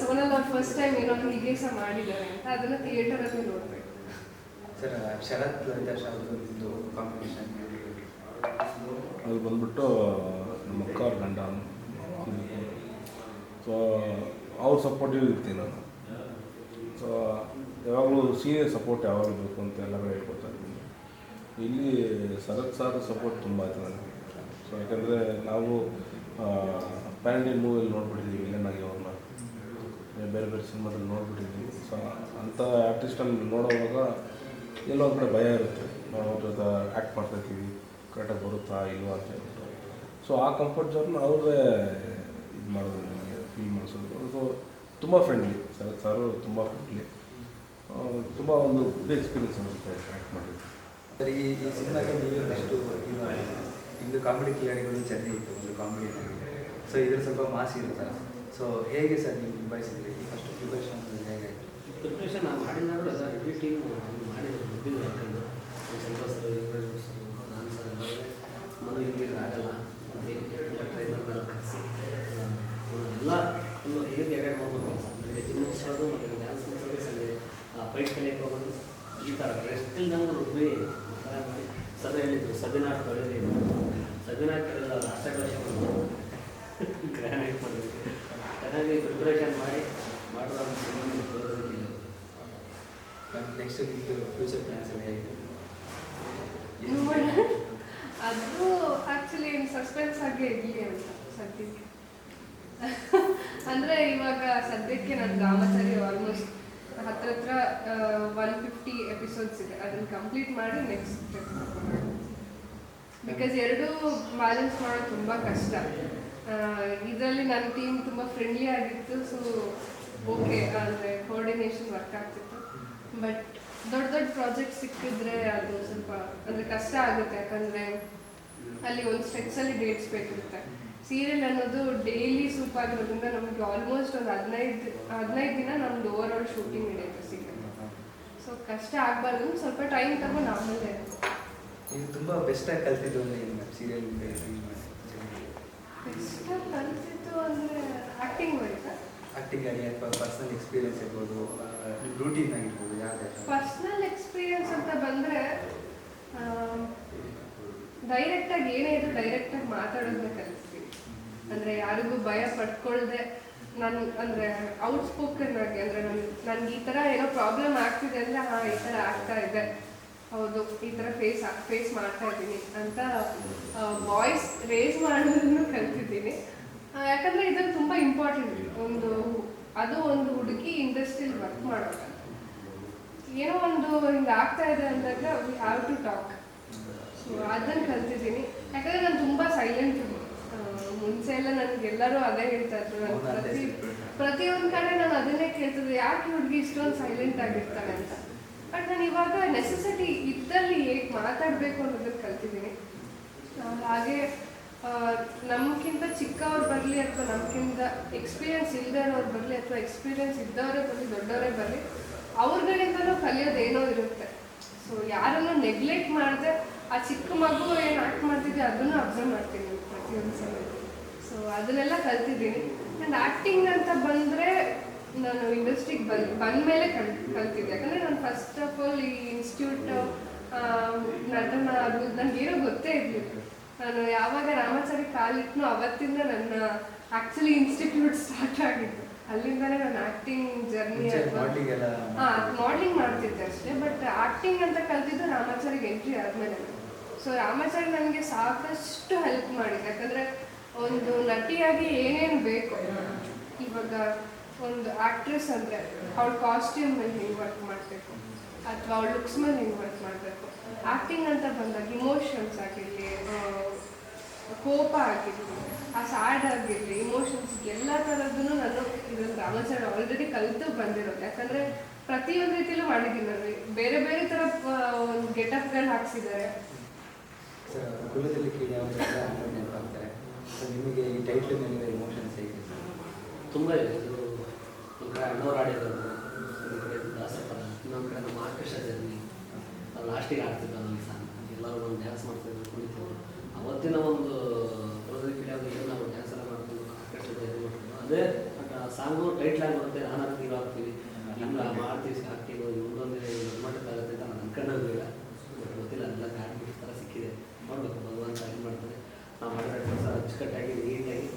ಸೋನಲ್ ಅವ್ರು ಫಸ್ಟ್ ಟೈಮ್ ಏನೋ ಹೀಗೆ ಸಹ ಮಾಡಿದ್ದಾರೆ ಅಂತ ಅದನ್ನ ಥಿಯೇಟರಲ್ಲಿ ನೋಡಬೇಕು. ಸರ್ ಶರತ್ ಕಾಂಪಿಟೇಷನ್ ಅದು ಬಂದ್ಬಿಟ್ಟು ನಮ್ಮ ಅಕ್ಕ ಅವ್ರ ಗಂಡ. ಸೊ ಅವ್ರ ಸಪೋರ್ಟಿವ್ ಇರ್ತೀನಿ ನಾನು ಸೊ ಯಾವಾಗಲೂ ಸೀನಿಯರ್ ಸಪೋರ್ಟ್ ಯಾವಾಗಲೂ ಬೇಕು ಅಂತ ಎಲ್ಲರೂ ಹೇಳ್ಕೊತಾ ಇದ್ದೀನಿ ಇಲ್ಲಿ ಶರತ್ ಸಾರ್ ಸಪೋರ್ಟ್ ತುಂಬ ಆಯ್ತು ನನಗೆ ಸೊ ಯಾಕಂದರೆ ನಾವು ಪ್ಯಾನ್ ಮೂವಿಯಲ್ಲಿ ನೋಡ್ಬಿಟ್ಟಿದ್ದೀವಿ ವಿಲನ್ನಾಗಿ ಅವ್ರನ್ನ. ಬೇರೆ ಬೇರೆ ಸಿನಿಮಾದಲ್ಲಿ ನೋಡ್ಬಿಟ್ಟಿದ್ದೀವಿ ಸೊ ಅಂಥ ಆರ್ಟಿಸ್ಟನ್ನು ನೋಡೋವಾಗ ಎಲ್ಲೋ ಒಂದು ಕಡೆ ಭಯ ಇರುತ್ತೆ. ನಾವು ಅವ್ರ ಜೊತೆ ಆ್ಯಕ್ಟ್ ಮಾಡ್ತಾಯಿದ್ದೀವಿ ಕರೆಕ್ಟಾಗಿ ಬರುತ್ತಾ ಇಲ್ವಾ ಅಂತ ಹೇಳ್ಬಿಟ್ಟು. ಸೊ ಆ ಕಂಫರ್ಟ್ ಜೋನ್ ಅವ್ರೇ ಇದು ಮಾಡೋದು ನನಗೆ ಫೀಲ್ ಮಾಡಿಸೋದು. ಸೊ ತುಂಬ ಫ್ರೆಂಡ್ಲಿ ಸರ್, ಸಾರು ತುಂಬ ಫ್ರೆಂಡ್ಲಿ ತುಂಬ ಒಂದು ಗುಡ್ ಎಕ್ಸ್ಪೀರಿಯನ್ಸ್ ಅನಿಸುತ್ತೆ ಆ್ಯಕ್ಟ್ ಮಾಡಿದ್ದು. ಸರ್, ಈ ಸಿನಿಮಾಗೆ ನೀವು ಒಂದಷ್ಟು ಇಂದು ಕಾಮಿಡಿ ಕಿಲಾಡಿಗಳು ಚೆನ್ನೈ ಇತ್ತು, ಒಂದು ಕಾಮಿಡಿ ಸೊ ಇದ್ರ ಸ್ವಲ್ಪ ಮಾಸ್ ಇರುತ್ತೆ ಸೊ ಹೇಗೆ ಸರ್ ನೀವು ನಿಭಾಯಿಸಿದ್ರಿ? ಫಸ್ಟ್ ಪ್ರಿಪರೇಷನ್ ಹೇಗೆ? ಪ್ರಿಪ್ರೇಷನ್ ನಾನು ಮಾಡಿದಾಗಲೂ ಎಲ್ಲ ಇಡೀ ಟೀಮ್ ಮಾಡಿದ್ರು ಸರ್ ಸರ್ ಸರ್ ಆಗಲ್ಲ. ಎಲ್ಲ ಒಂದು ಹೇಗೆ ಎರಡು ಮಾಡ್ಬೋದು? ನನಗೆ ಜಿಮ್ ಮುಗಿಸೋದು ಮತ್ತು ಡ್ಯಾನ್ಸ್ ಮುಗಿಸೋದು ಸಂಜೆ ಫೈಟ್ ಕಲಿಯಕ್ಕೆ ಹೋಗೋದು ಈ ಥರ ರೆಸ್ಟ್ ಇಲ್ದಂಗೆ ರುಬ್ಬಿ ಸರ್ ಹೇಳಿದ್ರು ಸಬಿನಾಟ್ ತೊಳೆದಿ ಸಬಿನಾಟ್ ಲಾಸ್ಟ್ ವರ್ಷ ಗ್ರ್ಯಾನೈಟ್ ಮಾಡಬೇಕು ಚೆನ್ನಾಗಿ ಪ್ರಿಪ್ರೇಷನ್ ಮಾಡಿ ಮಾಡುವ ನೆಕ್ಸ್ಟ್ ನಿಮ್ಮದು ಫ್ಯೂಚರ್ ಪ್ಲಾನ್ಸ್ ಎಲ್ಲ ಹೇಗೆ ನೋಡೋಣ. ಅದು ಆಕ್ಚುಲಿ ಸಸ್ಪೆನ್ಸ್ ಆಗಿ ಇರಲಿ ಅಂತ ಸದ್ಯಕ್ಕೆ. (laughs) ಅಂದರೆ ಇವಾಗ ಸದ್ಯಕ್ಕೆ ನನ್ನ ಗ್ರಾಮಚಾರಿ ಆಲ್ಮೋಸ್ಟ್ ಹತ್ರ ಹತ್ರ ಒನ್ ಫಿಫ್ಟಿ ಎಪಿಸೋಡ್ಸ್ ಇದೆ. ಅದನ್ನ ಕಂಪ್ಲೀಟ್ ಮಾಡಿ ನೆಕ್ಸ್ಟ್ ಬಿಕಾಸ್ ಎರಡೂ ಬ್ಯಾಲೆನ್ಸ್ ಮಾಡೋದು ತುಂಬ ಕಷ್ಟ. ಇದರಲ್ಲಿ ನನ್ನ ಟೀಮ್ ತುಂಬ ಫ್ರೆಂಡ್ಲಿ ಆಗಿತ್ತು ಸೊ ಓಕೆ ಅಂದರೆ ಕೋರ್ಡಿನೇಷನ್ ವರ್ಕ್ ಆಗ್ತಿತ್ತು. ಬಟ್ ದೊಡ್ಡ ದೊಡ್ಡ ಪ್ರಾಜೆಕ್ಟ್ ಸಿಕ್ಕಿದ್ರೆ ಅದು ಸ್ವಲ್ಪ ಅಂದರೆ ಕಷ್ಟ ಆಗುತ್ತೆ. ಯಾಕಂದರೆ ಅಲ್ಲಿ ಒಂದು ಸ್ಟ್ರೆಚ್ಚಲ್ಲಿ ಡೇಟ್ಸ್ ಬೇಕಿರುತ್ತೆ. ಸೀರಿಯಲ್ ಅನ್ನೋದು ಡೈಲಿ ಸೂಪ್ ಆಗಿರೋದ್ರಿಂದ ನಮಗೆ ಆಲ್ಮೋಸ್ಟ್ ಒಂದು ಹದಿನೈದು ಹದಿನೈದು ದಿನ ನಮ್ದು ಓವರ್ ಆಲ್ ಶೂಟಿಂಗ್ ನಡೆಯುತ್ತೆ ಸೀರಿಯಲ್ ಸೊ ಕಷ್ಟ ಆಗಬಾರ್ದು. ಸ್ವಲ್ಪ ಟೈಮ್ ತಗೊಂಡು ಆಮೇಲೆ ಇದು ತುಂಬ ಬೆಸ್ಟಾಗಿ ಕಲ್ತಿದ್ದು ಅಂದರೆ ಏನು ಮ್ಯಾಮ್ ಸೀರಿಯಲ್ ಇಷ್ಟ ಕಲ್ತಿದ್ದು ಅಂದರೆ ಆ್ಯಕ್ಟಿಂಗ್ ಮಾಡಿದ್ದ ಆ್ಯಕ್ಟಿಂಗ್ ಆಗಿ ಪರ್ಸನಲ್ ಎಕ್ಸ್ಪೀರಿಯನ್ಸ್ ಇರ್ಬೋದು ರೂಟೀನ್ ಆಗಿರ್ಬೋದು ಯಾವ್ದು ಪರ್ಸ್ನಲ್ ಎಕ್ಸ್ಪೀರಿಯನ್ಸ್ ಅಂತ ಬಂದರೆ ಡೈರೆಕ್ಟಾಗಿ ಏನೇ ಇದ್ರು ಡೈರೆಕ್ಟಾಗಿ ಮಾತಾಡೋದನ್ನ ಕಲಿಸ್ತೀವಿ ಅಂದರೆ ಯಾರಿಗೂ ಭಯ ಪಡ್ಕೊಳ್ದೆ. ನಾನು, ಅಂದರೆ ಔಟ್ ಸ್ಪೋಕನ್ ಆಗಿ, ಅಂದರೆ ನನಗೆ ನನ್ಗೆ ಈ ಥರ ಏನೋ ಪ್ರಾಬ್ಲಮ್ ಆಗ್ತಿದೆ ಅಂದ್ರೆ, ಹಾಂ, ಈ ಥರ ಆಗ್ತಾ ಇದೆ. ಹೌದು, ಈ ಥರ ಫೇಸ್ ಫೇಸ್ ಮಾಡ್ತಾ ಇದ್ದೀನಿ ಅಂತ ವಾಯ್ಸ್ ರೇಸ್ ಮಾಡೋದನ್ನು ಕಲ್ತಿದ್ದೀನಿ. ಯಾಕಂದ್ರೆ ಇದನ್ನು ತುಂಬಾ ಇಂಪಾರ್ಟೆಂಟ್ ಒಂದು ಅದು ಒಂದು ಹುಡುಗಿ ಇಂಡಸ್ಟ್ರಿಯಲ್ಲಿ ವರ್ಕ್ ಮಾಡೋದು. ಏನೋ ಒಂದು ಹಿಂಗೆ ಆಗ್ತಾ ಇದೆ ಅಂದಾಗ we have to talk so ಅದನ್ನು ಕಲ್ತಿದ್ದೀನಿ. ಯಾಕಂದ್ರೆ ನಾನು ತುಂಬಾ ಸೈಲೆಂಟ್ ಮುಂಚೆ ಎಲ್ಲ ನನಗೆ ಎಲ್ಲರೂ ಅದೇ ಹೇಳ್ತಾ ಇದ್ರು. ನಾನು ಪ್ರತಿ ಪ್ರತಿಯೊಂದು ಕಡೆ ನಾನು ಅದನ್ನೇ ಕೇಳ್ತಿದ್ದೆ. ಯಾಕೆ ಹುಡುಗಿ ಇಷ್ಟೊಂದು ಸೈಲೆಂಟ್ ಆಗಿರ್ತಾಳೆ ಅಂತ? ಬಟ್ ನಾನು ಇವಾಗ ನೆಸೆಸಿಟಿ ಇದ್ದಲ್ಲಿ ಹೇಗೆ ಮಾತಾಡಬೇಕು ಅನ್ನೋದನ್ನ ಕಲ್ತಿದ್ದೀನಿ. ಹಾಗೆ ನಮ್ಗಿಂತ ಚಿಕ್ಕವ್ರು ಬರಲಿ ಅಥವಾ ನಮಗಿಂತ ಎಕ್ಸ್ಪೀರಿಯನ್ಸ್ ಇಲ್ಲದೇ ಇರೋರು ಬರಲಿ ಅಥವಾ ಎಕ್ಸ್ಪೀರಿಯನ್ಸ್ ಇದ್ದವರೇ ಬರಲಿ, ದೊಡ್ಡವರೇ ಬರಲಿ, ಅವ್ರಗಳಿಂದಲೂ ಕಲಿಯೋದೇನೋ ಇರುತ್ತೆ. ಸೊ ಯಾರನ್ನು ನೆಗ್ಲೆಕ್ಟ್ ಮಾಡಿದೆ ಆ ಚಿಕ್ಕ ಮಗು ಏನು ಆ್ಯಕ್ಟ್ ಮಾಡ್ತಿದ್ದೆ ಅದನ್ನು ಅಬ್ಸರ್ವ್ ಮಾಡ್ತೀನಿ ಪ್ರತಿಯೊಂದು ಸಲ ಸೊ ಅದನ್ನೆಲ್ಲ ಕಲ್ತಿದ್ದೀನಿ. ಆ್ಯಂಡ್ ಆ್ಯಕ್ಟಿಂಗ್ ಅಂತ ಬಂದರೆ ನಾನು ಇಂಡಸ್ಟ್ರಿಗೆ ಬಂದು, ಬಂದಮೇಲೆ ಕಲ್, ಕಲ್ತಿದ್ದೆ. ಯಾಕಂದರೆ ನಾನು ಫಸ್ಟ್ ಆಫ್ ಆಲ್ ಈ ಇನ್ಸ್ಟಿಟ್ಯೂಟ್ ನಟನ, ಅದು ನನಗೇನೋ ಗೊತ್ತೇ ಇರಲಿಲ್ಲ. ನಾನು ಯಾವಾಗ ರಾಮಾಚಾರಿ ಕಾಲಿಟ್ನೋ ಅವತ್ತಿಂದ ನನ್ನ ಆಕ್ಚುಲಿ ಇನ್ಸ್ಟಿಟ್ಯೂಟ್ ಸ್ಟಾರ್ಟ್ ಆಗಿತ್ತು ಅಲ್ಲಿಂದಲೇ ನಾನು ಆಕ್ಟಿಂಗ್ ಜರ್ನಿ ಅಥವಾ ಮಾಡ್ಲಿಂಗ್ ಮಾಡ್ತಿದ್ದೆ. ಅಷ್ಟೇ ಬಟ್ ಆಕ್ಟಿಂಗ್ ಅಂತ ಕಲ್ತಿದ್ದು ರಾಮಾಚಾರಿಗೆ ಎಂಟ್ರಿ ಆದ್ಮೇಲೆ. ಸೊ ರಾಮಾಚಾರಿ ನನಗೆ ಸಾಕಷ್ಟು ಹೆಲ್ಪ್ ಮಾಡಿದೆ ಯಾಕಂದ್ರೆ ಒಂದು ನಟಿಯಾಗಿ ಏನೇನು ಬೇಕು. ಇವಾಗ ಒಂದು ಆಕ್ಟ್ರೆಸ್ ಅಂದರೆ ಅವಳ ಕಾಸ್ಟ್ಯೂಮ್ ಮೇಲೆ ಹೆಂಗೆ ವರ್ಕ್ ಮಾಡಬೇಕು? ಅಥವಾ ಅವಳ ಲುಕ್ಸ್ ಮೇಲೆ ಹೆಂಗೆ ವರ್ಕ್ ಮಾಡಬೇಕು? ಆ್ಯಕ್ಟಿಂಗ್ ಅಂತ ಬಂದಾಗ ಇಮೋಷನ್ಸ್ ಆಗಿರಲಿ ಕೋಪ ಆಗಿರಲಿ ಆ ಸ್ಯಾಡ್ ಆಗಿರಲಿ ಇಮೋಷನ್ಸ್ ಎಲ್ಲ ಥರದ್ದು ನಾನು ಇದೊಂದು ರಾಮಾಚಾರ್ಯ ಆಲ್ರೆಡಿ ಕಲಿತು ಬಂದಿರೋದು. ಯಾಕಂದರೆ ಪ್ರತಿಯೊಂದು ರೀತಿಯಲ್ಲೂ ಮಾಡಿದ್ದೀನಿ ನಾನು. ಬೇರೆ ಬೇರೆ ಥರ ಒಂದು ಗೆಟಪ್ಗಳು ಹಾಕ್ಸಿದ್ದಾರೆ. ಕುಲದಲ್ಲಿ ನೆನಪಾಗ್ತಾರೆ ಸೊ ನಿಮಗೆ ಈ ಟೈಟ್ಲ್ ಮೇಲೆ ಇಮೋಷನ್ಸ್ ಹೇಗೆ ತುಂಬ ಇದೆ. ಇದು ಒಂದು ಕಡೆ ಅಣ್ಣವ್ರು ಆಡಿರೋದು ಒಂದು ಕಡೆ ದಾಸಪದ ಇನ್ನೊಂದು ಕಡೆ ನಮ್ಮ ಆಕರ್ಷ ಜರ್ನಿ ಲಾಸ್ಟಿಗೆ ಆಗ್ತಿದ್ದ ನನಗೆ ಸಾಂಗ್ ಎಲ್ಲರೂ ಒಂದು ಡ್ಯಾನ್ಸ್ ಮಾಡ್ತಾ ಕುಣಿತಿದ್ರು ಅವತ್ತಿನ ಒಂದು ಕಿಡಿಯೋದು ಏನು ನಾವು ಡ್ಯಾನ್ಸ್ ಎಲ್ಲ ಮಾಡ್ತೀವಿ, ಆಕರ್ಷಿತ ಇದು ಮಾಡ್ತೀವಿ, ಅದೇ ಸಾಂಗು ಟೈಟ್ಲ್ ಆಗಿ ಬರುತ್ತೆ. ನಾನು ಹಾಕ್ತೀವಿ ಹಾಕ್ತೀವಿ ಇಲ್ಲ ಮಾಡ್ತೀವಿ ಹಾಕ್ತೀವಿ ಒಂದೊಂದು ಮಟ್ಟಕ್ಕೆ ಆಗುತ್ತೆ ಅಂತ ನಾನು ಅನ್ಕೊಂಡೋಗಿಲ್ಲ ಬಟ್ ಗೊತ್ತಿಲ್ಲ, ಅದೆಲ್ಲ ಗಾಡಿ ಥರ ಸಿಕ್ಕಿದೆ. ಮಾಡಬೇಕು ಭಗವಂತ ಏನು ಮಾಡ್ತಾರೆ. ನಾವು ಮಾಡಿರೋ ಅಚ್ಚುಕಟ್ಟಾಗಿ ನೀಟಾಗಿ